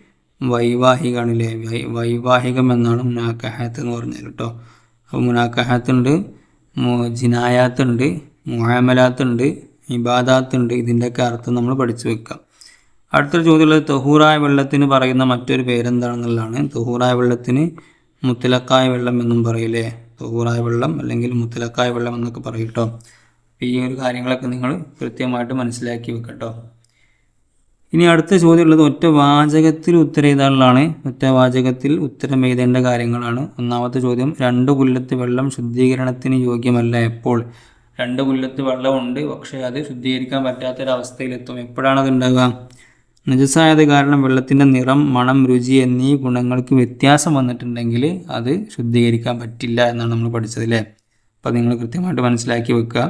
വൈവാഹികാണല്ലേ വൈവാഹികം എന്നാണ് മുനാക്കഹാത്ത് എന്ന് പറഞ്ഞത് കേട്ടോ. അപ്പോൾ മുനാക്കഹാത്തുണ്ട് ഉണ്ട് ജിനായാത്ത് ഉണ്ട് മുഹാമലാത്ത് ഉണ്ട് ഇബാദാത്ത് ഇതിന്റെയൊക്കെ അർത്ഥം നമ്മൾ പഠിച്ചു വെക്കാം. അടുത്തൊരു ചോദ്യമുള്ളത് തൊഹൂറായ വെള്ളത്തിന് പറയുന്ന മറ്റൊരു പേരെന്താണെന്നുള്ളതാണ്. തൊഹൂറായ വെള്ളത്തിന് മുത്തലക്കായ വെള്ളം എന്നും പറയില്ലേ? തൊഹൂറായ വെള്ളം അല്ലെങ്കിൽ മുത്തലക്കായ വെള്ളം എന്നൊക്കെ പറയും കേട്ടോ ഈ ഒരു കാര്യങ്ങളൊക്കെ നിങ്ങൾ കൃത്യമായിട്ട് മനസ്സിലാക്കി വെക്കട്ടോ. ഇനി അടുത്ത ചോദ്യമുള്ളത് ഒറ്റ വാചകത്തിൽ ഉത്തരം എഴുതാനുള്ളതാണ് ഒറ്റ വാചകത്തിൽ ഉത്തരം എഴുതേണ്ട കാര്യങ്ങളാണ്. ഒന്നാമത്തെ ചോദ്യം രണ്ട് കുല്ലത്ത് വെള്ളം ശുദ്ധീകരണത്തിന് യോഗ്യമല്ല എപ്പോൾ? രണ്ട് മുല്ലത്ത് വെള്ളമുണ്ട്. പക്ഷേ അത് ശുദ്ധീകരിക്കാൻ പറ്റാത്തൊരവസ്ഥയിലെത്തും. എപ്പോഴാണ് അത് ഉണ്ടാവുക നജസായത് കാരണം വെള്ളത്തിന്റെ നിറം മണം രുചി എന്നീ ഗുണങ്ങൾക്ക് വ്യത്യാസം വന്നിട്ടുണ്ടെങ്കിൽ അത് ശുദ്ധീകരിക്കാൻ പറ്റില്ല എന്നാണ് നമ്മൾ പഠിച്ചത് അല്ലേ അപ്പോൾ നിങ്ങൾ കൃത്യമായിട്ട് മനസ്സിലാക്കി വെക്കുക.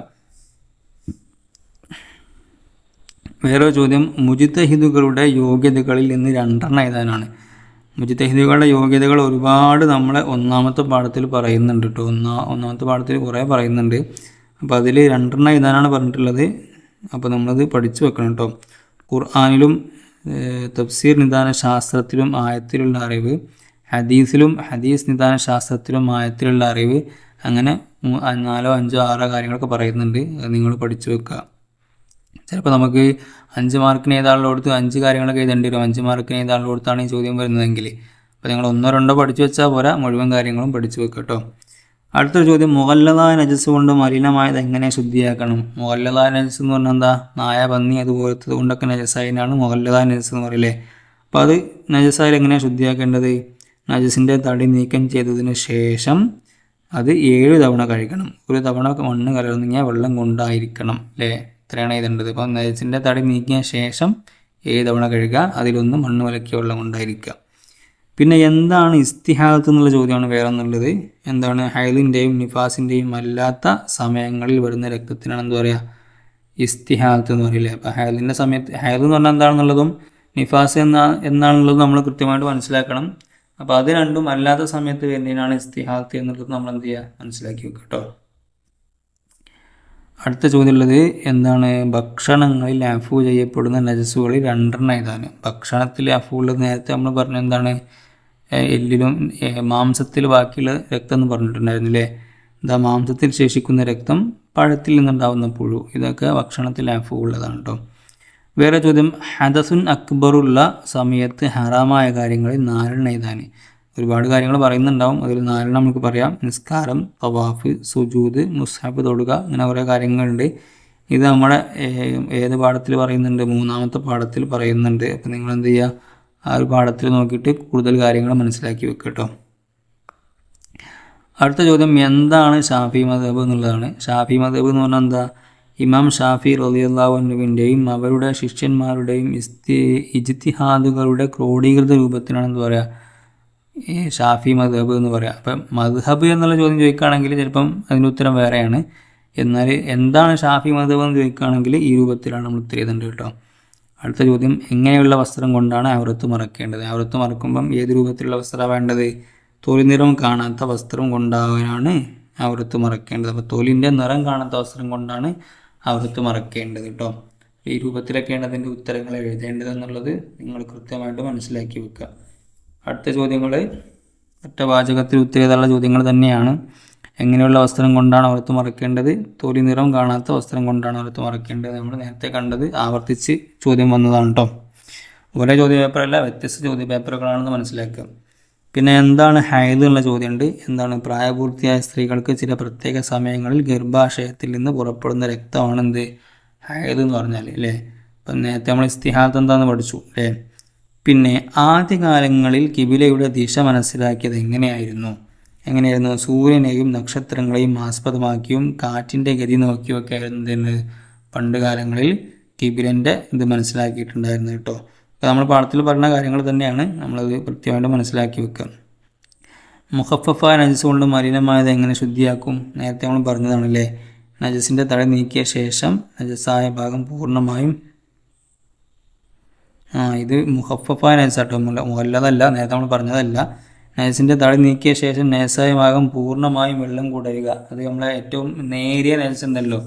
വേറൊരു ചോദ്യം. മുജിത്തഹിദുകളുടെ യോഗ്യതകളിൽ നിന്ന് രണ്ടെണ്ണം എഴുതാനാണ്. മുജിത്തഹിദുകളുടെ യോഗ്യതകൾ ഒരുപാട് നമ്മളെ ഒന്നാമത്തെ പാഠത്തിൽ പറയുന്നുണ്ട് കേട്ടോ ഒന്നാ ഒന്നാമത്തെ പാഠത്തിൽ കുറേ പറയുന്നുണ്ട്. അപ്പോൾ അതിൽ രണ്ടെണ്ണം എഴുതാനാണ് പറഞ്ഞിട്ടുള്ളത്. അപ്പോൾ നമ്മളത് പഠിച്ചു വെക്കണം കേട്ടോ. ഖുർആാനിലും തഫ്സീർ നിദാന ശാസ്ത്രത്തിലും ആയത്തിലുള്ള അറിവ് ഹദീസിലും ഹദീസ് നിദാന ശാസ്ത്രത്തിലും ആയത്തിലുള്ള അറിവ് അങ്ങനെ നാലോ അഞ്ചോ ആറോ കാര്യങ്ങളൊക്കെ പറയുന്നുണ്ട്. അത് നിങ്ങൾ പഠിച്ചു വെക്കുക. ചിലപ്പോൾ നമുക്ക് അഞ്ച് മാർക്കിന് ഏതാളുടെ കൊടുത്ത് അഞ്ച് കാര്യങ്ങളൊക്കെ എഴുതേണ്ടി വരും. അഞ്ച് മാർക്കിന് ഏതാളുടെ കൊടുത്താണ് ഈ ചോദ്യം വരുന്നതെങ്കിൽ. അപ്പോൾ നിങ്ങൾ ഒന്നോ രണ്ടോ പഠിച്ചു വെച്ചാൽ പോരാ. മുഴുവൻ കാര്യങ്ങളും പഠിച്ചു വെക്കുക കേട്ടോ. അടുത്തൊരു ചോദ്യം മുഗല്ലതായ നജസ് കൊണ്ട് മലിനമായത് എങ്ങനെ ശുദ്ധിയാക്കണം? മുഗല്ലതായ നജസ് എന്ന് പറഞ്ഞാൽ എന്താ? നായ പന്നി അതുപോലത്തത് കൊണ്ടൊക്കെ നജസായതിനാണ് മുഗല്ലതായ നജസ് എന്ന് പറയില്ലേ അപ്പോൾ അത് നജസായാൽ എങ്ങനെയാണ് ശുദ്ധിയാക്കേണ്ടത്? നജസിന്റെ തടി നീക്കം ചെയ്തതിന് ശേഷം അത് ഏഴ് തവണ കഴിക്കണം ഒരു തവണ മണ്ണ് കലർന്നിങ്ങിയാൽ വെള്ളം കൊണ്ടായിരിക്കണം അല്ലേ? ഇത്രയാണ് എഴുതേണ്ടത്. അപ്പോൾ നജസിന്റെ തടി നീക്കിയ ശേഷം ഏഴ് തവണ കഴുകുക. അതിലൊന്ന് മണ്ണ് വലക്കിയ വെള്ളം കൊണ്ടായിരിക്കുക. പിന്നെ എന്താണ് ഇസ്തിഹാദത്ത് എന്നുള്ള ചോദ്യമാണ് വേറെ എന്നുള്ളത് എന്താണ് ഹൈലിന്റെയും നിഫാസിന്റെയും അല്ലാത്ത സമയങ്ങളിൽ വരുന്ന രക്തത്തിനാണ് എന്താ പറയുക ഇസ്തിഹാദത്ത് എന്ന് പറയില്ലേ? അപ്പോൾ ഹൈലിന്റെ സമയത്ത് ഹൈൽ എന്ന് പറഞ്ഞാൽ എന്താണെന്നുള്ളതും നിഫാസ് എന്നാ എന്നാണുള്ളത് നമ്മൾ കൃത്യമായിട്ട് മനസ്സിലാക്കണം. അപ്പോൾ അത് രണ്ടും അല്ലാത്ത സമയത്ത് വരുന്നതിനാണ് ഇസ്തിഹാദത്ത് എന്നുള്ളത് നമ്മൾ എന്ത് ചെയ്യുക മനസ്സിലാക്കി വെക്കുക കേട്ടോ. അടുത്ത ചോദ്യമുള്ളത് എന്താണ് ഭക്ഷണങ്ങളിൽ അഫു ചെയ്യപ്പെടുന്ന നജസ്സുകളിൽ രണ്ടെണ്ണം ഇതാണ് ഭക്ഷണത്തിൽ അഫു ഉള്ളത് നേരത്തെ നമ്മൾ പറഞ്ഞ എന്താണ്? എല്ലിലും മാംസത്തിൽ ബാക്കിയുള്ള രക്തം എന്ന് പറഞ്ഞിട്ടുണ്ടായിരുന്നു അല്ലേ എന്താ മാംസത്തിൽ ശേഷിക്കുന്ന രക്തം പഴത്തിൽ നിന്നുണ്ടാവുന്ന പുഴു. ഇതൊക്കെ ഭക്ഷണത്തിൽ അഫു ഉള്ളതാണ് കേട്ടോ വേറെ ചോദ്യം. ഹദസുൻ അക്ബറുള്ള സമയത്ത് ഹറാമായ കാര്യങ്ങളിൽ നാലെണ്ണം എഴുതാൻ ഒരുപാട് കാര്യങ്ങൾ പറയുന്നുണ്ടാവും. അതിൽ നാലെണ്ണം നമുക്ക് പറയാം. നിസ്കാരം തവാഫ് സുജൂദ് മുസ്ഹാബ് തൊടുക അങ്ങനെ കുറേ കാര്യങ്ങളുണ്ട്. ഇത് നമ്മുടെ ഏത് പാഠത്തിൽ പറയുന്നുണ്ട്? മൂന്നാമത്തെ പാഠത്തിൽ പറയുന്നുണ്ട്. അപ്പോൾ നിങ്ങൾ എന്ത് ചെയ്യുക ആ ഒരു പാഠത്തിൽ നോക്കിയിട്ട് കൂടുതൽ കാര്യങ്ങൾ മനസ്സിലാക്കി വെക്കുക കേട്ടോ അടുത്ത ചോദ്യം എന്താണ് ഷാഫി മദബ് എന്നുള്ളതാണ്. ഷാഫി മദബ് എന്ന് പറഞ്ഞാൽ എന്താ? ഇമാം ഷാഫി റലിയുള്ളാഹുവിന്റെയും അവരുടെ ശിഷ്യന്മാരുടെയും ഇസ്തി ഇജ്തിഹാദുകളുടെ ക്രോഡീകൃത രൂപത്തിനാണ് എന്ന് പറയുക ഈ ഷാഫി മദബ് എന്ന് പറയുക അപ്പം മദ്ഹബ് എന്നുള്ള ചോദ്യം ചോദിക്കുകയാണെങ്കിൽ ചിലപ്പം അതിന്റെ ഉത്തരം വേറെയാണ്. എന്നാൽ എന്താണ് ഷാഫി മദബ് എന്ന് ചോദിക്കുകയാണെങ്കിൽ ഈ രൂപത്തിലാണ് നമ്മൾ ഉത്തരം ചെയ്തിട്ടുണ്ട് കേട്ടോ അടുത്ത ചോദ്യം എങ്ങനെയുള്ള വസ്ത്രം കൊണ്ടാണ് അവരത്ത് മറക്കേണ്ടത്? അവരത്ത് മറക്കുമ്പം ഏത് രൂപത്തിലുള്ള വസ്ത്രമാണ് വേണ്ടത്? തൊലി നിറം കാണാത്ത വസ്ത്രം കൊണ്ടാകാനാണ് അവരത്ത് മറക്കേണ്ടത്. അപ്പോൾ തൊലിന്റെ നിറം കാണാത്ത വസ്ത്രം കൊണ്ടാണ് അവരത്ത് മറക്കേണ്ടത് കേട്ടോ ഈ രൂപത്തിലൊക്കെയാണ് അതിന്റെ ഉത്തരങ്ങൾ എഴുതേണ്ടത് എന്നുള്ളത് നിങ്ങൾ കൃത്യമായിട്ട് മനസ്സിലാക്കി വെക്കുക. അടുത്ത ചോദ്യങ്ങൾ ഒറ്റ വാചകത്തിൽ ഉത്തരേതുള്ള ചോദ്യങ്ങൾ തന്നെയാണ്. എങ്ങനെയുള്ള വസ്ത്രം കൊണ്ടാണ് അവർത്ത് മറക്കേണ്ടത്? തൊലി നിറം കാണാത്ത വസ്ത്രം കൊണ്ടാണ് അവർത്ത് മറക്കേണ്ടത്. നമ്മൾ നേരത്തെ കണ്ടത് ആവർത്തിച്ച് ചോദ്യം വന്നതാണ് കേട്ടോ ഒരേ ചോദ്യ പേപ്പറല്ല വ്യത്യസ്ത ചോദ്യ പേപ്പറുകളാണെന്ന് മനസ്സിലാക്കുക. പിന്നെ എന്താണ് ഹൈദ് എന്നുള്ള ചോദ്യമുണ്ട്. എന്താണ് പ്രായപൂർത്തിയായ സ്ത്രീകൾക്ക് ചില പ്രത്യേക സമയങ്ങളിൽ ഗർഭാശയത്തിൽ നിന്ന് പുറപ്പെടുന്ന രക്തമാണ് എന്ത് ഹൈദ് എന്ന് പറഞ്ഞാൽ അല്ലേ? ഇപ്പം നേരത്തെ നമ്മൾ ഇസ്തിഹാത്ത് എന്താണെന്ന് പഠിച്ചു അല്ലേ? പിന്നെ ആദ്യകാലങ്ങളിൽ കിബിലയുടെ ദിശ മനസ്സിലാക്കിയത് എങ്ങനെയായിരുന്നു? എങ്ങനെയായിരുന്നു? സൂര്യനെയും നക്ഷത്രങ്ങളെയും ആസ്പദമാക്കിയും കാറ്റിന്റെ ഗതി നോക്കിയൊക്കെ ആയിരുന്നു എന്ന് പണ്ട് കാലങ്ങളിൽ കിബിലന്റെ ഇത് മനസ്സിലാക്കിയിട്ടുണ്ടായിരുന്നു കേട്ടോ. അപ്പോൾ നമ്മൾ പാഠത്തിൽ പറഞ്ഞ കാര്യങ്ങൾ തന്നെയാണ് നമ്മളത് കൃത്യമായിട്ട് മനസ്സിലാക്കി വെക്കുക. മുഹഫഫ നജസ് കൊണ്ട് മലിനമായത് എങ്ങനെ ശുദ്ധിയാക്കും? നേരത്തെ നമ്മൾ പറഞ്ഞതാണല്ലേ? നജസിന്റെ തല നീക്കിയ ശേഷം നജസായ ഭാഗം പൂർണമായും ആ ഇത് മുഹഫഫ നജസ് കേട്ടോ മുല്ല മുല്ലതല്ല നേരത്തെ നമ്മൾ പറഞ്ഞതല്ല. നൈസിന്റെ തടി നീക്കിയ ശേഷം നൈസായ ഭാഗം പൂർണമായും വെള്ളം കുടയുക അത് നമ്മളെ ഏറ്റവും നേരിയ നൈസ് ഉണ്ടല്ലോ.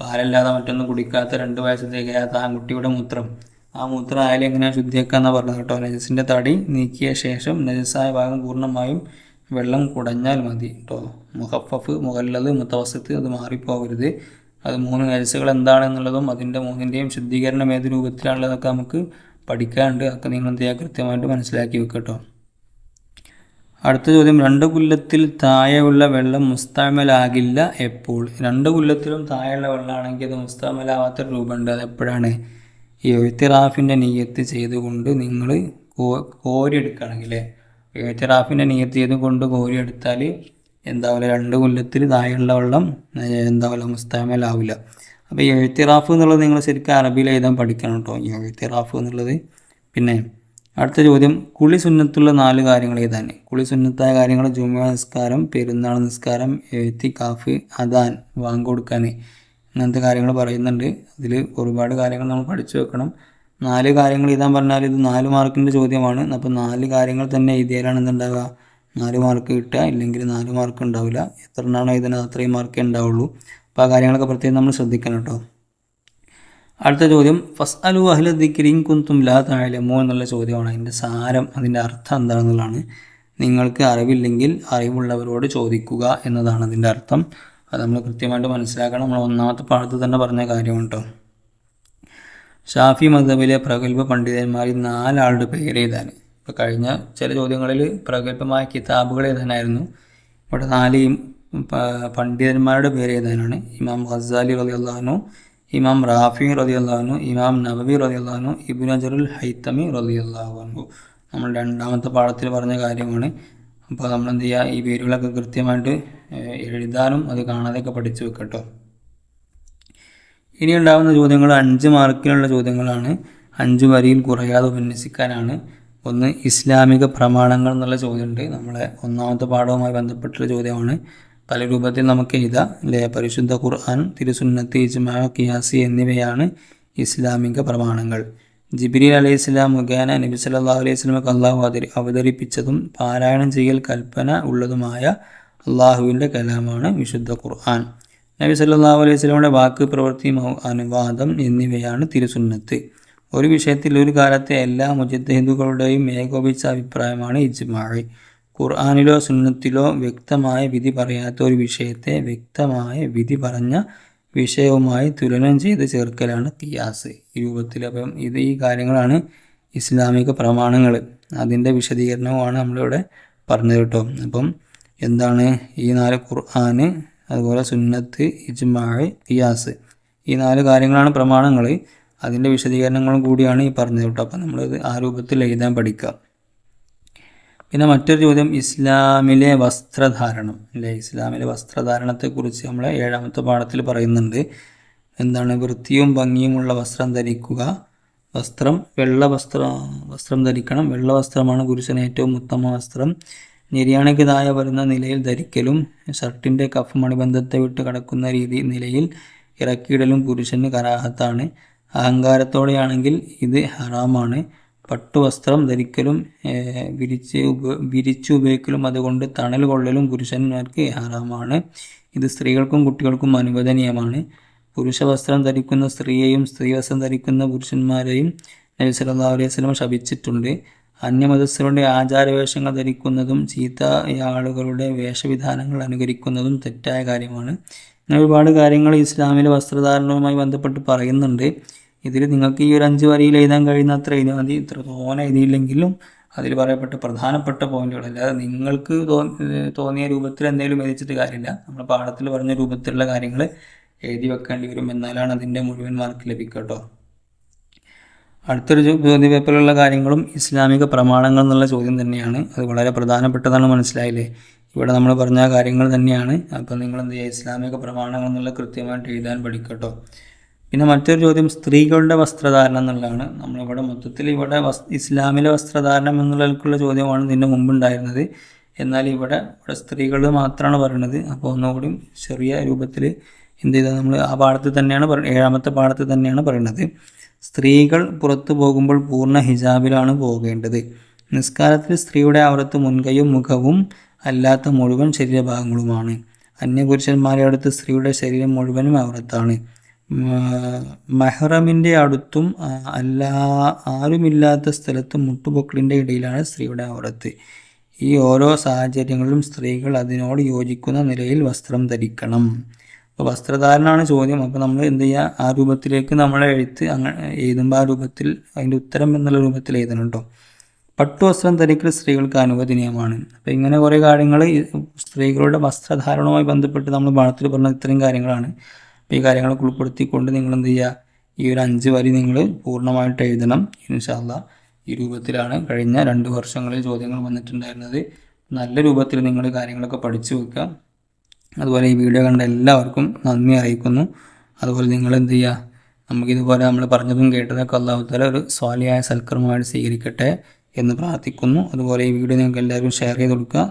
പാലല്ലാതെ മറ്റൊന്നും കുടിക്കാത്ത രണ്ട് വയസ്സ് തികയാത്ത ആൺകുട്ടിയുടെ മൂത്രം. ആ മൂത്രം ആയാലും എങ്ങനെയാണ് ശുദ്ധിയാക്കാന്നാണ് പറഞ്ഞത് കേട്ടോ. നജസിന്റെ തടി നീക്കിയ ശേഷം നജസായ ഭാഗം പൂർണമായും വെള്ളം കുടഞ്ഞാൽ മതി കേട്ടോ. മുഹഫഫ് മുഹല്ലത് മുത്തവസത്ത് അത് മാറിപ്പോകരുത്. അത് മൂന്ന് നജസുകൾ എന്താണെന്നുള്ളതും അതിന്റെ മൂന്നിന്റെയും ശുദ്ധീകരണം ഏത് രൂപത്തിലാണുള്ളതൊക്കെ നമുക്ക് പഠിക്കാനുണ്ട് അതൊക്കെ നിങ്ങൾ എന്ത് ചെയ്യുക കൃത്യമായിട്ട് മനസ്സിലാക്കി വെക്കട്ടോ അടുത്ത ചോദ്യം രണ്ട് കുല്ലത്തിൽ താഴെയുള്ള വെള്ളം മുസ്താമലാകില്ല എപ്പോൾ? രണ്ട് കുല്ലത്തിലും താഴെയുള്ള വെള്ളമാണെങ്കിൽ അത് മുസ്താമലാവാത്ത രൂപമുണ്ട്. അത് എപ്പോഴാണ്? ഈ എഴുത്തിറാഫിന്റെ നീയത്ത് ചെയ്തുകൊണ്ട് നിങ്ങൾ കോരിയെടുക്കുകയാണെങ്കിൽ എഴുത്തിറാഫിന്റെ നീയത്ത് ചെയ്തുകൊണ്ട് കോരിയെടുത്താൽ എന്താവില്ല? രണ്ട് കൊല്ലത്തിൽ താഴെയുള്ള വെള്ളം എന്താ എന്താവില്ല? മുസ്താമലാവില്ല. അപ്പോൾ എഴുത്തിറാഫ് എന്നുള്ളത് നിങ്ങൾ ശരിക്കും അറബിയിൽ എഴുതാൻ പഠിക്കണം കേട്ടോ. എഴുത്തിറാഫ് എന്നുള്ളത്. പിന്നെ അടുത്ത ചോദ്യം കുളി സുന്നത്തുള്ള നാല് കാര്യങ്ങൾ ഏതാണ്? കുളി സുന്നത്തായ കാര്യങ്ങൾ ജുമാ നിസ്കാരം പെരുന്നാൾ നിസ്കാരം എഴുത്തി കാഫ് അദാൻ വാങ്ങ് കൊടുക്കാൻ ഇങ്ങനത്തെ കാര്യങ്ങൾ പറയുന്നുണ്ട്. അതിൽ ഒരുപാട് കാര്യങ്ങൾ നമ്മൾ പഠിച്ചു വെക്കണം. നാല് കാര്യങ്ങൾ എഴുതാൻ പറഞ്ഞാൽ ഇത് നാല് മാർക്കിന്റെ ചോദ്യമാണ്. അപ്പോൾ നാല് കാര്യങ്ങൾ തന്നെ എഴുതിയാലാണ് എന്തുണ്ടാവുക? നാല് മാർക്ക് കിട്ടുക ഇല്ലെങ്കിൽ നാല് മാർക്ക് ഉണ്ടാവില്ല. എത്ര എണ്ണമാണ് എഴുതുന്നത് അത്രയും മാർക്കേ ഉണ്ടാവുള്ളൂ. അപ്പോൾ ആ കാര്യങ്ങളൊക്കെ പ്രത്യേകം നമ്മൾ ശ്രദ്ധിക്കണം കേട്ടോ. അടുത്ത ചോദ്യം ഫസ് അലു അഹ്ല ദിക്കരിയും കുന്തും ലാ താഴലമോ എന്നുള്ള ചോദ്യമാണ്. അതിന്റെ സാരം അതിന്റെ അർത്ഥം എന്താണെന്നുള്ളതാണ്. നിങ്ങൾക്ക് അറിവില്ലെങ്കിൽ അറിവുള്ളവരോട് ചോദിക്കുക എന്നതാണ് അതിന്റെ അർത്ഥം. അത് നമ്മൾ കൃത്യമായിട്ട് മനസ്സിലാക്കണം. നമ്മൾ ഒന്നാമത്തെ പാഠത്തിൽ തന്നെ പറഞ്ഞ കാര്യമാണ് കേട്ടോ ഷാഫി മദബിലെ പ്രഗത്ഭ പണ്ഡിതന്മാരിൽ നാലാളുടെ പേര് എഴുതാൻ. ഇപ്പോൾ കഴിഞ്ഞ ചില ചോദ്യങ്ങളിൽ പ്രഗത്ഭമായ കിതാബുകൾ എഴുതാനായിരുന്നു. ഇവിടെ നാല് പണ്ഡിതന്മാരുടെ പേര് എഴുതാനാണ്. ഇമാം ഖസാലി റലി അള്ളഹാനു ഇമാം റാഫി റതിയല്ലാഹുനു ഇമാം നബവി റതിയല്ലാഹുനു ഇബുൻ അജറുൽ ഹൈത്തമി റതിയല്ലാഹുനു നമ്മൾ രണ്ടാമത്തെ പാഠത്തിൽ പറഞ്ഞ കാര്യമാണ്. അപ്പോൾ നമ്മൾ എന്ത് ചെയ്യുക? ഈ പേരുകളൊക്കെ കൃത്യമായിട്ട് എഴുതാനും അത് കാണാതെയൊക്കെ പഠിച്ചു വെക്കട്ടോ. ഇനി ഉണ്ടാകുന്ന ചോദ്യങ്ങൾ അഞ്ച് മാർക്കിനുള്ള ചോദ്യങ്ങളാണ്. അഞ്ച് വരിയിൽ കുറയാതെ ഉപന്യസിക്കാനാണ്. ഒന്ന് ഇസ്ലാമിക പ്രമാണങ്ങൾ എന്നുള്ള ചോദ്യമുണ്ട്. നമ്മളെ ഒന്നാമത്തെ പാഠവുമായി ബന്ധപ്പെട്ടുള്ള ചോദ്യമാണ്. പല രൂപത്തിൽ നമുക്ക് എഴുതാം. അല്ലേ? പരിശുദ്ധ ഖുർആൻ തിരുസുന്നത്ത് ഇജ്മാ കിയാസി എന്നിവയാണ് ഇസ്ലാമിക പ്രമാണങ്ങൾ. ജിബിരി അലൈഹി ഇസ്ലാം മുഖേന നബി സല്ലാ അലൈഹി സ്വലമക്ക് അള്ളാഹു അതിരി അവതരിപ്പിച്ചതും പാരായണം ചെയ്യൽ കൽപ്പന ഉള്ളതുമായ അള്ളാഹുവിന്റെ കലാമാണ് വിശുദ്ധ ഖുർആൻ. നബി സല്ലാ അലൈഹി സ്വലമിയുടെ വാക്ക് പ്രവൃത്തി അനുവാദം എന്നിവയാണ് തിരുസുന്നത്ത്. ഒരു വിഷയത്തിൽ ഒരു കാലത്തെ എല്ലാ മുജദ്ദീദുകളുടെയും ഏകോപിച്ച അഭിപ്രായമാണ് ഇജ്മാഴ് ഖുർആാനിലോ സുന്നത്തിലോ വ്യക്തമായ വിധി പറയാത്ത ഒരു വിഷയത്തെ വ്യക്തമായ വിധി പറഞ്ഞ വിഷയവുമായി തുലനം ചെയ്ത് ചേർക്കലാണ് കിയാസ് ഈ രൂപത്തിൽ അപ്പം ഇത് ഈ കാര്യങ്ങളാണ് ഇസ്ലാമിക പ്രമാണങ്ങൾ അതിന്റെ വിശദീകരണവുമാണ് നമ്മളിവിടെ പറഞ്ഞത് കേട്ടോ. അപ്പം എന്താണ് ഈ നാല് ഖുർആന് അതുപോലെ സുന്നത്ത് ഇജ്മാഴ് കിയാസ് ഈ നാല് കാര്യങ്ങളാണ് പ്രമാണങ്ങൾ അതിന്റെ വിശദീകരണങ്ങളും കൂടിയാണ് ഈ പറഞ്ഞത് കേട്ടോ. അപ്പം നമ്മളത് ആ രൂപത്തിൽ എഴുതാൻ പഠിക്കുക പിന്നെ മറ്റൊരു ചോദ്യം ഇസ്ലാമിലെ വസ്ത്രധാരണം. അല്ലേ? ഇസ്ലാമിലെ വസ്ത്രധാരണത്തെക്കുറിച്ച് നമ്മൾ ഏഴാമത്തെ പാഠത്തിൽ പറയുന്നുണ്ട്. എന്താണ്? വൃത്തിയും ഭംഗിയുമുള്ള വസ്ത്രം ധരിക്കുക. വസ്ത്രം വെള്ള വസ്ത്ര വസ്ത്രം ധരിക്കണം. വെള്ള വസ്ത്രമാണ് പുരുഷന് ഏറ്റവും ഉത്തമ വസ്ത്രം. നിര്യാണിക്കതായ വരുന്ന നിലയിൽ ധരിക്കലും ഷർട്ടിന്റെ കഫ് മണിബന്ധത്തെ വിട്ട് കടക്കുന്ന രീതി നിലയിൽ ഇറക്കിയിടലും പുരുഷന് കരാഹത്താണ്. അഹങ്കാരത്തോടെയാണെങ്കിൽ ഇത് ഹറാമാണ്. പട്ടുവസ്ത്രം ധരിക്കലും വിരിച്ച് ഉപ വിരിച്ചു ഉപയോഗിക്കലും അതുകൊണ്ട് തണൽ കൊള്ളലും പുരുഷന്മാർക്ക് ഹറാമാണ്. ഇത് സ്ത്രീകൾക്കും കുട്ടികൾക്കും അനുവദനീയമാണ്. പുരുഷ വസ്ത്രം ധരിക്കുന്ന സ്ത്രീയെയും സ്ത്രീ വസ്ത്രം ധരിക്കുന്ന പുരുഷന്മാരെയും നബി സല്ലല്ലാഹു അലൈഹി വസല്ലം ശപിച്ചിട്ടുണ്ട്. അന്യമതസ്ഥരുടെ ആചാരവേഷങ്ങൾ ധരിക്കുന്നതും ചീത്ത ആളുകളുടെ വേഷവിധാനങ്ങൾ അനുകരിക്കുന്നതും തെറ്റായ കാര്യമാണ്. അങ്ങനെ ഒരുപാട് കാര്യങ്ങൾ ഇസ്ലാമിലെ വസ്ത്രധാരണവുമായി ബന്ധപ്പെട്ട് പറയുന്നുണ്ട്. ഇതിൽ നിങ്ങൾക്ക് ഈ ഒരു അഞ്ച് വരിയിൽ എഴുതാൻ കഴിയുന്ന അത്ര എഴുതിയാൽ മതി. ഇത്ര തോനെ എഴുതിയില്ലെങ്കിലും അതിൽ പറയപ്പെട്ട പ്രധാനപ്പെട്ട പോയിന്റുകൾ അല്ലാതെ നിങ്ങൾക്ക് തോന്നിയ രൂപത്തിൽ എന്തെങ്കിലും എഴുതിച്ചിട്ട് കാര്യമില്ല. നമ്മൾ പാഠത്തിൽ പറഞ്ഞ രൂപത്തിലുള്ള കാര്യങ്ങൾ എഴുതി വെക്കേണ്ടി വരും എന്നാലാണ് അതിന്റെ മുഴുവൻ മാർക്ക് ലഭിക്കുക കേട്ടോ. അടുത്തൊരു ചോദ്യ പേപ്പറിലുള്ള കാര്യങ്ങളും ഇസ്ലാമിക പ്രമാണങ്ങൾ എന്നുള്ള ചോദ്യം തന്നെയാണ്. അത് വളരെ പ്രധാനപ്പെട്ടതാണ് മനസ്സിലായില്ലേ? ഇവിടെ നമ്മൾ പറഞ്ഞ കാര്യങ്ങൾ തന്നെയാണ്. അപ്പോൾ നിങ്ങൾ എന്ത് ചെയ്യുക? ഇസ്ലാമിക പ്രമാണങ്ങൾ എന്നുള്ള കൃത്യമായിട്ട് എഴുതാൻ പഠിക്കട്ടോ പിന്നെ മറ്റൊരു ചോദ്യം സ്ത്രീകളുടെ വസ്ത്രധാരണം എന്നുള്ളതാണ്. നമ്മളിവിടെ മൊത്തത്തിൽ ഇവിടെ ഇസ്ലാമിലെ വസ്ത്രധാരണം എന്നുള്ളതിലേക്കുള്ള ചോദ്യമാണ് ഇതിന്റെ മുമ്പുണ്ടായിരുന്നത്. എന്നാൽ ഇവിടെ ഇവിടെ സ്ത്രീകൾ മാത്രമാണ് പറയുന്നത് അപ്പോൾ ഒന്നുകൂടി ചെറിയ രൂപത്തിൽ എന്ത് ചെയ്താൽ നമ്മൾ ആ പാഠത്തിൽ തന്നെയാണ് ഏഴാമത്തെ പാഠത്തിൽ തന്നെയാണ് പറയുന്നത് സ്ത്രീകൾ പുറത്തു പോകുമ്പോൾ പൂർണ ഹിജാബിലാണ് പോകേണ്ടത്. നിസ്കാരത്തിൽ സ്ത്രീയുടെ അവിടുത്തെ മുൻകൈയും മുഖവും അല്ലാത്ത മുഴുവൻ ശരീരഭാഗങ്ങളുമാണ്. അന്യപുരുഷന്മാരെ അടുത്ത് സ്ത്രീയുടെ ശരീരം മുഴുവനും ആവറത്താണ് മെഹ്റമിന്റെ അടുത്തും അല്ലാ ആരുമില്ലാത്ത സ്ഥലത്തും മുട്ടുപൊക്കിളിന്റെ ഇടയിലാണ് സ്ത്രീയുടെ ആവറത്ത് ഈ ഓരോ സാഹചര്യങ്ങളിലും സ്ത്രീകൾ അതിനോട് യോജിക്കുന്ന നിലയിൽ വസ്ത്രം ധരിക്കണം. അപ്പോൾ വസ്ത്രധാരണമാണ് ചോദ്യം. അപ്പോൾ നമ്മൾ എന്ത് ചെയ്യുക ആ രൂപത്തിലേക്ക് നമ്മളെ എഴുത്ത് അങ്ങനെ എഴുതുമ്പോൾ ആ രൂപത്തിൽ അതിന്റെ ഉത്തരം എന്നുള്ള രൂപത്തിൽ എഴുതണം പട്ടു വസ്ത്രം ധരിക്കൽ സ്ത്രീകൾക്ക് അനുവദനീയമാണ്. അപ്പോൾ ഇങ്ങനെ കുറേ കാര്യങ്ങൾ സ്ത്രീകളുടെ വസ്ത്രധാരണവുമായി ബന്ധപ്പെട്ട് നമ്മൾ പാഠത്തിൽ പറഞ്ഞ ഇത്രയും കാര്യങ്ങളാണ്. അപ്പോൾ ഈ കാര്യങ്ങളൊക്കെ ഉൾപ്പെടുത്തിക്കൊണ്ട് നിങ്ങൾ എന്ത് ചെയ്യുക? ഈ ഒരു അഞ്ച് വരി നിങ്ങൾ പൂർണമായിട്ട് എഴുതണം ഇൻഷാല്ല ഈ രൂപത്തിലാണ് കഴിഞ്ഞ രണ്ട് വർഷങ്ങളിൽ ചോദ്യങ്ങൾ വന്നിട്ടുണ്ടായിരുന്നത്. നല്ല രൂപത്തിൽ നിങ്ങൾ കാര്യങ്ങളൊക്കെ പഠിച്ചു വെക്കുക. അതുപോലെ ഈ വീഡിയോ കണ്ട എല്ലാവർക്കും നന്ദി അറിയിക്കുന്നു. അതുപോലെ നിങ്ങൾ എന്ത് ചെയ്യുക? നമുക്കിതുപോലെ നമ്മൾ പറഞ്ഞതും കേട്ടതൊക്കെ അള്ളാഹു താല ഒരു സ്വാലിയായ സൽക്കർമ്മമായിട്ട് സ്വീകരിക്കട്ടെ എന്ന് പ്രാർത്ഥിക്കുന്നു. അതുപോലെ ഈ വീഡിയോ നിങ്ങൾക്ക് എല്ലാവരും ഷെയർ ചെയ്ത് കൊടുക്കുക.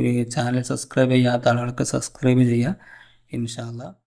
ഒരു ചാനൽ സബ്സ്ക്രൈബ് ചെയ്യാത്ത ആളുകൾക്ക് സബ്സ്ക്രൈബ് ചെയ്യുക ഇൻഷാല്ല